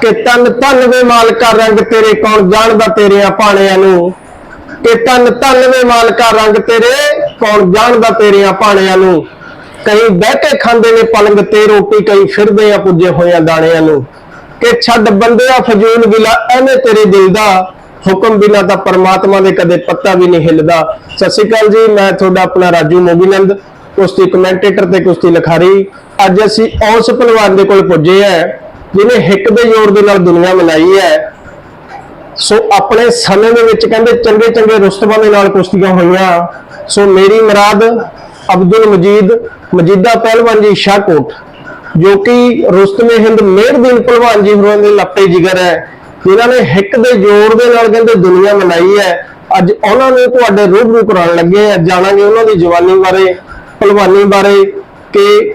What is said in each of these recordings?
ਕਿ ਤਨ ਤਨ ਵੇ ਮਾਲਕਾ ਰੰਗ ਤੇਰੇ ਕੌਣ ਜਾਣਦਾ ਤੇਰੇ ਪਾਣਿਆਂ ਨੂੰ। ਕਿ ਤਨ ਤਨ ਵੇ ਮਾਲਕਾ ਰੰਗ ਤੇਰੇ ਕੌਣ ਜਾਣਦਾ ਤੇਰੇ ਪਾਣਿਆਂ ਨੂੰ। ਕਈ ਬਹਿ ਕੇ ਖਾਂਦੇ ਨੇ ਪਲੰਗ ਤੇ ਰੋਟੀ, ਕਈ ਫਿਰਦੇ ਆ ਪੁੱਜੇ ਹੋਇਆਂ ਦਾਣਿਆਂ ਨੂੰ। ਕਿ ਛੱਡ ਬੰਦਿਆ ਫਜ਼ੂਲ ਗਿਲਾ ਐਵੇਂ ਤੇਰੇ ਦਿਲ ਦਾ, ਹੁਕਮ ਬਿਨਾ ਤਾਂ ਪਰਮਾਤਮਾ ਦੇ ਕਦੇ ਪੱਤਾ ਵੀ ਨਹੀਂ ਹਿੱਲਦਾ। ਸਤਿ ਸ਼੍ਰੀ ਅਕਾਲ ਜੀ, ਮੈਂ ਤੁਹਾਡਾ ਆਪਣਾ ਰਾਜੂ ਮੋਗੀਨੰਦ ਕੁਸ਼ਤੀ ਕਮੈਂਟੇਟਰ ਤੇ ਕੁਸ਼ਤੀ ਲਿਖਾਰੀ। ਅੱਜ ਅਸੀਂ ਔਸ ਪਹਿਲਵਾਨ ਦੇ ਕੋਲ ਪੁੱਜੇ ਆ। ਜਿਹਨੇ ਹਿੱਕ ਦੇ ਜ਼ੋਰ ਦੇ ਨਾਲ ਦੁਨੀਆ ਮਨਾਈ ਹੈ, ਸੋ ਆਪਣੇ ਸਮੇਂ ਦੇ ਵਿੱਚ ਕਹਿੰਦੇ ਚੰਗੇ ਚੰਗੇ ਰੁਸਤਮਾਂ ਦੇ ਨਾਲ ਕੁਸ਼ਤੀਆਂ ਹੋਈਆਂ। ਸੋ ਮੇਰੀ ਮੁਰਾਦ ਅਬਦੁਲ ਮਜੀਦ, ਮਜੀਦਾ ਪਹਿਲਵਾਨ ਜੀ ਸ਼ਾਹਕੋਟ, ਜੋ ਕਿ ਰੁਸਤਮੇ ਹਿੰਦ ਮਿਹਰਦੀਨ ਪਹਿਲਵਾਨ ਜੀ ਹੋਰਾਂ ਦੇ ਲੱਪੇ ਜਿਗਰ ਹੈ, ਜਿਨ੍ਹਾਂ ਨੇ ਹਿੱਕ ਦੇ ਜ਼ੋਰ ਦੇ ਨਾਲ ਕਹਿੰਦੇ ਦੁਨੀਆ ਮਨਾਈ ਹੈ। ਅੱਜ ਉਹਨਾਂ ਨੂੰ ਤੁਹਾਡੇ ਰੂਬਰੂ ਕਰਾਉਣ ਲੱਗੇ ਆ ਜਾਣਾਂਗੇ ਉਹਨਾਂ ਦੀ ਜਵਾਨੀ ਬਾਰੇ, ਪਹਿਲਵਾਨੀ ਬਾਰੇ ਕਿ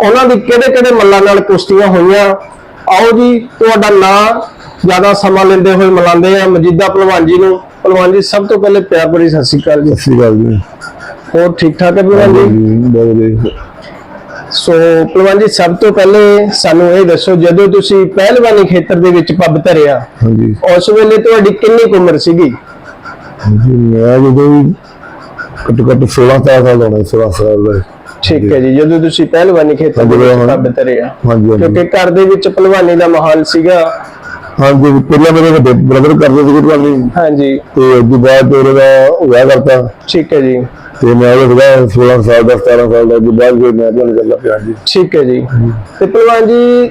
ਉਹਨਾਂ ਦੀ ਕਿਹੜੇ ਕਿਹੜੇ ਮੱਲਾਂ ਨਾਲ ਕੁਸ਼ਤੀਆਂ ਹੋਈਆਂ। ਆਓ ਜੀ ਤੁਹਾਡਾ ਨਾਂ ਜ਼ਿਆਦਾ ਸਮਾਂ ਲੈਂਦੇ ਹੋਏ ਮਿਲਾਉਂਦੇ ਆ ਮਜੀਦਾ ਪਹਿਲਵਾਨ ਜੀ ਨੂੰ। ਪਹਿਲਵਾਨ ਜੀ ਸਭ ਤੋਂ ਪਹਿਲੇ ਪਿਆਰ ਭਰੀ ਸਤਿ ਸ਼੍ਰੀ ਅਕਾਲ ਜੀ। ਸਤਿ ਸ਼੍ਰੀ ਅਕਾਲ ਜੀ। ਹੋਰ ਠੀਕ ਠਾਕ ਹੈ ਪਹਿਲਵਾਨ ਜੀ? ਬਹੁਤ ਵਧੀਆ ਸੋ ਪਹਿਲਵਾਨ ਜੀ ਸਭ ਤੋਂ ਪਹਿਲੇ ਸਾਨੂੰ ਇਹ ਦੱਸੋ ਜਦੋਂ ਤੁਸੀਂ ਪਹਿਲਵਾਨੀ ਖੇਤਰ ਦੇ ਵਿੱਚ ਪੱਬ ਧਰਿਆ ਹਾਂਜੀ। ਉਸ ਵੇਲੇ ਤੁਹਾਡੀ ਕਿੰਨੀ ਉਮਰ ਸੀਗੀ? ਹਾਂਜੀ ਮੈਂ ਜਦੋਂ ਘੱਟੋ ਘੱਟ 16 ਸਾਲ ਦਾ ਹੋਣਾ 16 ਸਾਲ ਦਾ। ਠੀਕ ਹੈ ਜੀ ਜਦੋਂ ਤੁਸੀਂ ਪਹਿਲਵਾਨੀ ਖੇਤਰ ਦੇ ਵਿੱਚ ਧਰਿਆ ਹਾਂਜੀ ਕਿਉਂਕਿ ਘਰ ਦੇ ਵਿੱਚ ਪਹਿਲਵਾਨੀ ਦਾ ਮਾਹੌਲ ਸੀਗਾ। ਹਾਂਜੀ ਪਹਿਲਾਂ ਮੇਰੇ ਵੱਡੇ ਬ੍ਰਦਰ ਕਰਦੇ ਸੀ ਕੁਟਵਾਲੀ ਹਾਂਜੀ। ਤੇ ਉਸ ਤੋਂ ਬਾਅਦ ਉਹਦਾ ਵਿਆਹ ਕਰਤਾ। ਠੀਕ ਹੈ ਜੀ। ਤੇ ਮੈਂ ਉਹਦਾ ਸੀਗਾ 16 ਸਾਲ ਦਾ 17 ਸਾਲ ਦਾ ਤੋਂ ਬਾਅਦ ਮੈਂ ਤੁਹਾਨੂੰ ਗੱਲਾਂ ਪਿਆ ਜੀ। ਠੀਕ ਹੈ ਜੀ। ਤੇ ਪਹਿਲਵਾਨ ਜੀ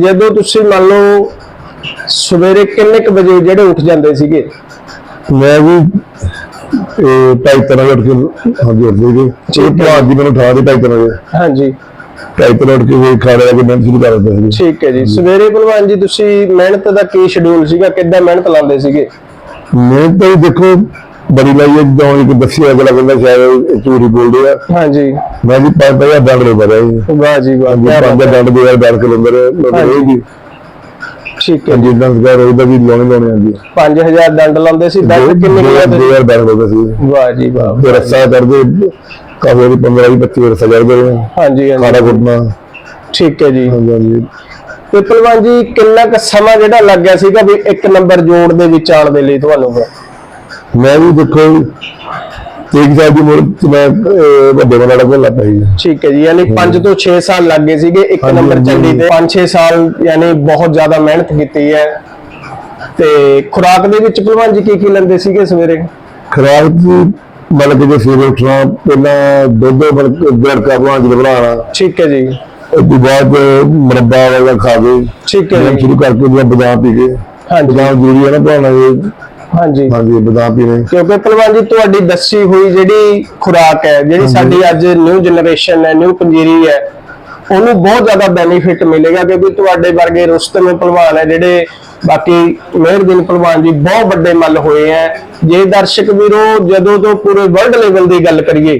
ਜਦੋਂ ਤੁਸੀਂ ਮੰਨ ਲਓ ਸਵੇਰੇ ਕਿੰਨੇ ਕੁ ਵਜੇ ਜਿਹੜੇ ਉੱਠ ਜਾਂਦੇ ਸੀਗੇ? ਮੈਂ ਵੀ ਢਾਈ ਤਰ੍ਹਾਂ ਕੇ ਹਾਂਜੀ। ਇਹ ਮੈਨੂੰ ਉਠਾ ਦੇ ਢਾਈ ਤਰ੍ਹਾਂ ਦੇ ਹਾਂਜੀ। ਢਾਈ ਤਰ੍ਹਾਂ ਉੱਠ ਕੇ ਫਿਰ ਖਾੜੇ ਲਾ ਕੇ ਮਿਹਨਤ ਸ਼ੁਰੂ ਕਰ ਦਿੰਦੇ ਸੀ। ਠੀਕ ਹੈ ਜੀ। ਸਵੇਰੇ ਪਹਿਲਵਾਨ ਜੀ ਤੁਸੀਂ ਮਿਹਨਤ ਦਾ ਕੀ ਸ਼ਡਿਊਲ ਸੀਗਾ? ਕਿੱਦਾਂ ਮਿਹਨਤ ਲਾਉਂਦੇ ਸੀਗੇ? ਮਿਹਨਤ ਤਾਂ ਦੇਖੋ ਬੜੀ ਲਾਈ ਹੈ। ਜਦੋਂ ਇੱਕ ਦੱਸਿਆ ਅਗਲਾ ਬੰਦਾ ਸ਼ਾਇਦ ਹੀ ਬੋਲਦੇ ਆ। ਹਾਂਜੀ। ਮੈਂ ਵੀ ਪੰਜ ਪੰਜਾਹ ਡੰਡ ਲੈ ਜੀ। ਵਾਹ ਜੀ ਵਾਹ ਪੰਜ ਹੈ। ਡੰਡ ਦੇ ਯਾਰ ਡਰ ਕੇ ਲੰਦਰ। ਲੋਕੀ ਠੀਕ ਹੈ। ਜੀ ਜਿੱਦਾਂ ਸਗਾ ਉਹਦਾ ਵੀ ਲਾਉਣੇ ਲਾਉਣੇ ਆਂਦੀ 5000 ਡੰਡ ਲਾਉਂਦੇ ਸੀ ਦੰਦ ਕਿੰਨੇ ਦੋ ਕਿਲੋ ਦੋ ਦੇ ਯਾਰ ਡੰਡ ਲਾਉਂਦੇ ਸੀ? ਵਾਹ ਜੀ ਵਾਹ। ਤੇ ਰੱਸਾ ਕਰਦੇ ਕਾਫੀ ਵਾਰੀ 15 20 25 ਰੱਸਾ ਕਰਦੇ ਹਾਂਜੀ ਖਾੜਾ ਹਾਂਜੀ ਕੁੱਟਣਾ ਠੀਕ ਹੈ ਜੀ। ਹਾਂਜੀ ਹਾਂਜੀ। ਤੇ ਪਹਿਲਵਾਨ ਜੀ ਕਿੰਨਾ ਕੁ ਸਮਾਂ ਜਿਹੜਾ ਲੱਗ ਗਿਆ ਸੀਗਾ ਵੀ ਇੱਕ ਨੰਬਰ ਜੋੜ ਦੇ ਵਿੱਚ ਆਉਣ ਦੇ ਲਈ ਤੁਹਾਨੂੰ? ਮੈਂ ਵੀ ਦੇਖੋ ਤੇਗ ਸਾਹਿਬ ਦੀ ਚ ਮੈਂ ਅਹ, ਵੱਡੇ ਬਣਾ ਕੋਲ ਲੱਗ ਪਈ ਠੀਕ ਹੈ ਜੀ ਯਾਨੀ 5 ਤੋਂ 6 ਸਾਲ ਲੱਗ ਗਏ ਸੀਗੇ ਇੱਕ ਹਾਂਜੀ, ਨੰਬਰ ਹਾਂਜੀ। ਤੇ। 5-6 ਸਾਲ ਯਾਨੀ ਬਹੁਤ ਜ਼ਿਆਦਾ ਮਿਹਨਤ ਕੀਤੀ ਹੈ। ਤੇ ਖੁਰਾਕ ਦੇ ਵਿੱਚ ਪਹਿਲਵਾਨ ਜੀ ਕੀ ਕੀ ਲੈਂਦੇ ਸੀਗੇ ਸਵੇਰੇ? ਖਰਾਬ ਦੀ ਮਤਲਬ ਕਿ ਜੇ ਸਵੇਰੇ ਉੱਠਣਾ ਪਹਿਲਾਂ ਦੁੱਧ ਮਤਲਬ ਕਿ ਡੇਢ ਕੱਪ ਵਾਂ ਜਦੋਂ ਬਣਾਉਣਾ ਠੀਕ ਹੈ ਜੀ। ਉਸ ਤੋਂ ਬਾਅਦ ਮੁਰੱਬਾ ਵਾਲਾ ਖਾ ਕੇ ਠੀਕ ਹੈ ਮੈਂ ਜੀ। ਸ਼ੁਰੂ ਕਰਕੇ ਜਿਵੇਂ ਬਦਾਮ ਪੀ ਕੇ। ਹਾਂਜੀ। ਬਦਾਮ ਜ਼ਰੂਰੀ ਹੈ ਨਾ ਬਣਾਉਣਾ ਇਹ ਹਾਂਜੀ। ਹਾਂਜੀ ਬਦਾਮ ਪੀਣੇ ਕਿਉਂਕਿ ਪਹਿਲਵਾਨ ਜੀ ਤੁਹਾਡੀ ਦੱਸੀ ਹੋਈ ਜਿਹੜੀ ਖੁਰਾਕ ਹੈ ਜਿਹੜੀ ਸਾਡੀ ਅੱਜ ਨਿਊ ਜਨਰੇਸ਼ਨ ਹੈ ਨਿਊ ਪੰਜੀਰੀ ਹੈ ਉਹਨੂੰ ਬਹੁਤ ਜ਼ਿਆਦਾ ਬੈਨੀਫਿਟ ਮਿਲੇਗਾ ਕਿਉਂਕਿ ਤੁਹਾਡੇ ਵਰਗੇ ਰੁਸਤਮ ਪਹਿਲਵਾਨ ਹੈ ਜਿਹੜੇ ਬਾਕੀ ਮਿਹਰਦੀਨ ਪਹਿਲਵਾਨ ਜੀ ਬਹੁਤ ਵੱਡੇ ਮੱਲ ਹੋਏ ਹੈ। ਜੇ ਦਰਸ਼ਕ ਵੀਰੋ ਜਦੋਂ ਤੋਂ ਪੂਰੇ ਵਰਲਡ ਲੈਵਲ ਦੀ ਗੱਲ ਕਰੀਏ